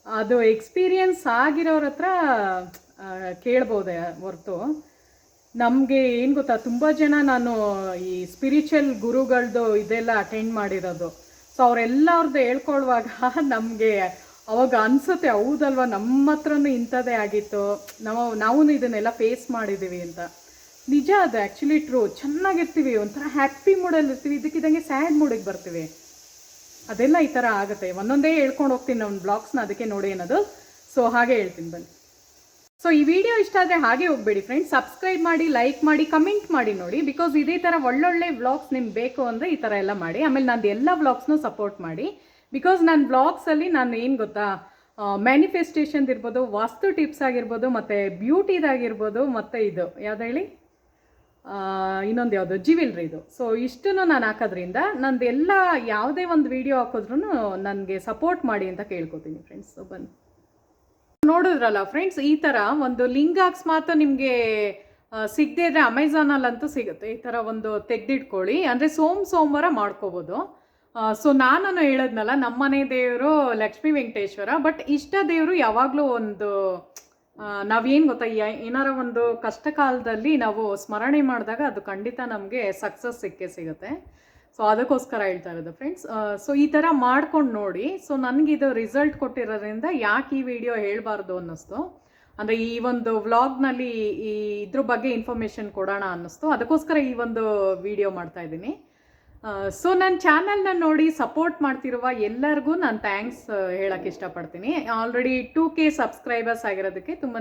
ಅದು ಎಕ್ಸ್ಪೀರಿಯನ್ಸ್ ಆಗಿರೋರ ಹತ್ರ ಕೇಳ್ಬೋದೆ ಹೊರತು. ನಮಗೆ ಏನು ಗೊತ್ತಾ? ತುಂಬ ಜನ ನಾನು ಈ ಸ್ಪಿರಿಚುವಲ್ ಗುರುಗಳದ್ದು ಇದೆಲ್ಲ ಅಟೆಂಡ್ ಮಾಡಿರೋದು. ಸೊ ಅವರೆಲ್ಲರದ್ದು ಹೇಳ್ಕೊಳ್ಳುವಾಗ ನಮಗೆ ಅವಾಗ ಅನಿಸುತ್ತೆ, ಹೌದಲ್ವಾ? ನಮ್ಮ ಹತ್ರನೂ ಇಂಥದ್ದೇ ಆಗಿತ್ತು. ನಾವು ನಾವು ಇದನ್ನೆಲ್ಲ ಫೇಸ್ ಮಾಡಿದ್ದೀವಿ ಅಂತ. ನಿಜ ಅದು ಆ್ಯಕ್ಚುಲಿ ಟ್ರೂ ಚೆನ್ನಾಗಿರ್ತೀವಿ, ಒಂಥರ ಹ್ಯಾಪಿ ಮೂಡಲ್ಲಿ ಇರ್ತೀವಿ. ಇದಕ್ಕಿದ್ದಂಗೆ ಸ್ಯಾಡ್ ಮೂಡಿಗೆ ಬರ್ತೀವಿ. ಅದೆಲ್ಲ ಈ ಥರ ಆಗುತ್ತೆ. ಒಂದೊಂದೇ ಹೇಳ್ಕೊಂಡು ಹೋಗ್ತೀನಿ ನಮ್ಮ ಬ್ಲಾಗ್ಸ್ನ ಅದಕ್ಕೆ ನೋಡಿ ಅನ್ನೋದು. ಸೊ ಹಾಗೆ ಹೇಳ್ತೀನಿ, ಬನ್ನಿ. ಸೊ ಈ ವಿಡಿಯೋ ಇಷ್ಟ ಆದರೆ ಹಾಗೆ ಹೋಗಬೇಡಿ ಫ್ರೆಂಡ್ಸ್ ಸಬ್ಸ್ಕ್ರೈಬ್ ಮಾಡಿ ಲೈಕ್ ಮಾಡಿ ಕಮೆಂಟ್ ಮಾಡಿ ನೋಡಿ. ಬಿಕಾಸ್ ಇದೇ ಥರ ಒಳ್ಳೊಳ್ಳೆ ವ್ಲಾಗ್ಸ್ ನಿಮ್ಗೆ ಬೇಕು ಅಂದರೆ ಈ ಥರ ಎಲ್ಲ ಮಾಡಿ. ಆಮೇಲೆ ನಂದು ಎಲ್ಲ ವ್ಲಾಗ್ಸ್ನೂ ಸಪೋರ್ಟ್ ಮಾಡಿ. ಬಿಕಾಸ್ ನನ್ನ ವ್ಲಾಗ್ಸಲ್ಲಿ ನಾನು ಏನು ಗೊತ್ತಾ? ಮ್ಯಾನಿಫೆಸ್ಟೇಷನ್ ಇರ್ಬೋದು, ವಾಸ್ತು ಟಿಪ್ಸ್ ಆಗಿರ್ಬೋದು, ಮತ್ತು ಬ್ಯೂಟಿದಾಗಿರ್ಬೋದು ಮತ್ತು ಇದು. ಯಾವ್ದು ಹೇಳಿ? ಇನ್ನೊಂದು ಯಾವುದು? ಜಿವಿಲ್ರಿದು ಸೊ ಇಷ್ಟನ್ನು ನಾನು ಹಾಕೋದ್ರಿಂದ ನಂದು ಎಲ್ಲ ಯಾವುದೇ ಒಂದು ವಿಡಿಯೋ ಹಾಕೋದ್ರೂ ನನಗೆ ಸಪೋರ್ಟ್ ಮಾಡಿ ಅಂತ ಕೇಳ್ಕೊತೀನಿ ಫ್ರೆಂಡ್ಸ್ ಸೊ ಬನ್ನಿ. ನೋಡಿದ್ರಲ್ಲ ಫ್ರೆಂಡ್ಸ್ ಈ ಥರ ಒಂದು ಲಿಂಕ್ ಅಕಸ್ಮಾತ್ ನಿಮಗೆ ಸಿಗದೆ ಇದ್ರೆ ಅಮೆಝಾನಲ್ಲಂತೂ ಸಿಗುತ್ತೆ. ಈ ಥರ ಒಂದು ತೆಗೆದಿಟ್ಕೊಳ್ಳಿ. ಅಂದರೆ ಸೋಮ್ ಸೋಮವಾರ ಮಾಡ್ಕೋಬೋದು. ಸೊ ನಾನು ಹೇಳದ್ನಲ್ಲ, ನಮ್ಮನೆ ದೇವರು ಲಕ್ಷ್ಮೀ ವೆಂಕಟೇಶ್ವರ ಬಟ್ ಇಷ್ಟ ದೇವರು ಯಾವಾಗಲೂ ಒಂದು ನಾವೇನು ಗೊತ್ತಾ ಏನಾರ ಒಂದು ಕಷ್ಟ ಕಾಲದಲ್ಲಿ ನಾವು ಸ್ಮರಣೆ ಮಾಡಿದಾಗ ಅದು ಖಂಡಿತ ನಮಗೆ ಸಕ್ಸಸ್ ಸಿಕ್ಕೇ ಸಿಗುತ್ತೆ. ಸೊ ಅದಕ್ಕೋಸ್ಕರ ಹೇಳ್ತಾ ಇರೋದು ಫ್ರೆಂಡ್ಸ್ ಸೊ ಈ ಥರ ಮಾಡ್ಕೊಂಡು ನೋಡಿ. ಸೊ ನನಗಿದು ರಿಸಲ್ಟ್ ಕೊಟ್ಟಿರೋದ್ರಿಂದ ಯಾಕೆ ಈ ವಿಡಿಯೋ ಹೇಳಬಾರ್ದು ಅನ್ನಿಸ್ತು. ಅಂದರೆ ಈ ಒಂದು ವ್ಲಾಗ್ನಲ್ಲಿ ಈ ಇದ್ರ ಬಗ್ಗೆ ಇನ್ಫಾರ್ಮೇಷನ್ ಕೊಡೋಣ ಅನ್ನಿಸ್ತು. ಅದಕ್ಕೋಸ್ಕರ ಈ ಒಂದು ವಿಡಿಯೋ ಮಾಡ್ತಾ ಇದ್ದೀನಿ. ಸೊ ನನ್ನ ಚಾನಲ್ನ ನೋಡಿ ಸಪೋರ್ಟ್ ಮಾಡ್ತಿರುವ ಎಲ್ಲರಿಗೂ ನಾನು ಥ್ಯಾಂಕ್ಸ್ ಹೇಳೋಕ್ಕೆ ಇಷ್ಟಪಡ್ತೀನಿ. ಆಲ್ರೆಡಿ ಟೂ ಕೆ ಸಬ್ಸ್ಕ್ರೈಬರ್ಸ್ ಆಗಿರೋದಕ್ಕೆ ತುಂಬಾ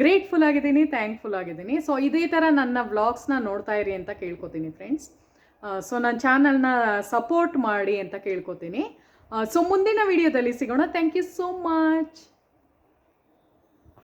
ಗ್ರೇಟ್ಫುಲ್ ಆಗಿದ್ದೀನಿ ಥ್ಯಾಂಕ್ಫುಲ್ ಆಗಿದ್ದೀನಿ. ಸೊ ಇದೇ ಥರ ನನ್ನ ವ್ಲಾಗ್ಸ್ನ ನೋಡ್ತಾ ಇರಿ ಅಂತ ಕೇಳ್ಕೊತೀನಿ ಫ್ರೆಂಡ್ಸ್ ಸೊ ನನ್ನ ಚಾನಲ್ನ ಸಪೋರ್ಟ್ ಮಾಡಿ ಅಂತ ಕೇಳ್ಕೊತೀನಿ. ಸೊ ಮುಂದಿನ ವಿಡಿಯೋದಲ್ಲಿ ಸಿಗೋಣ. Thank you so much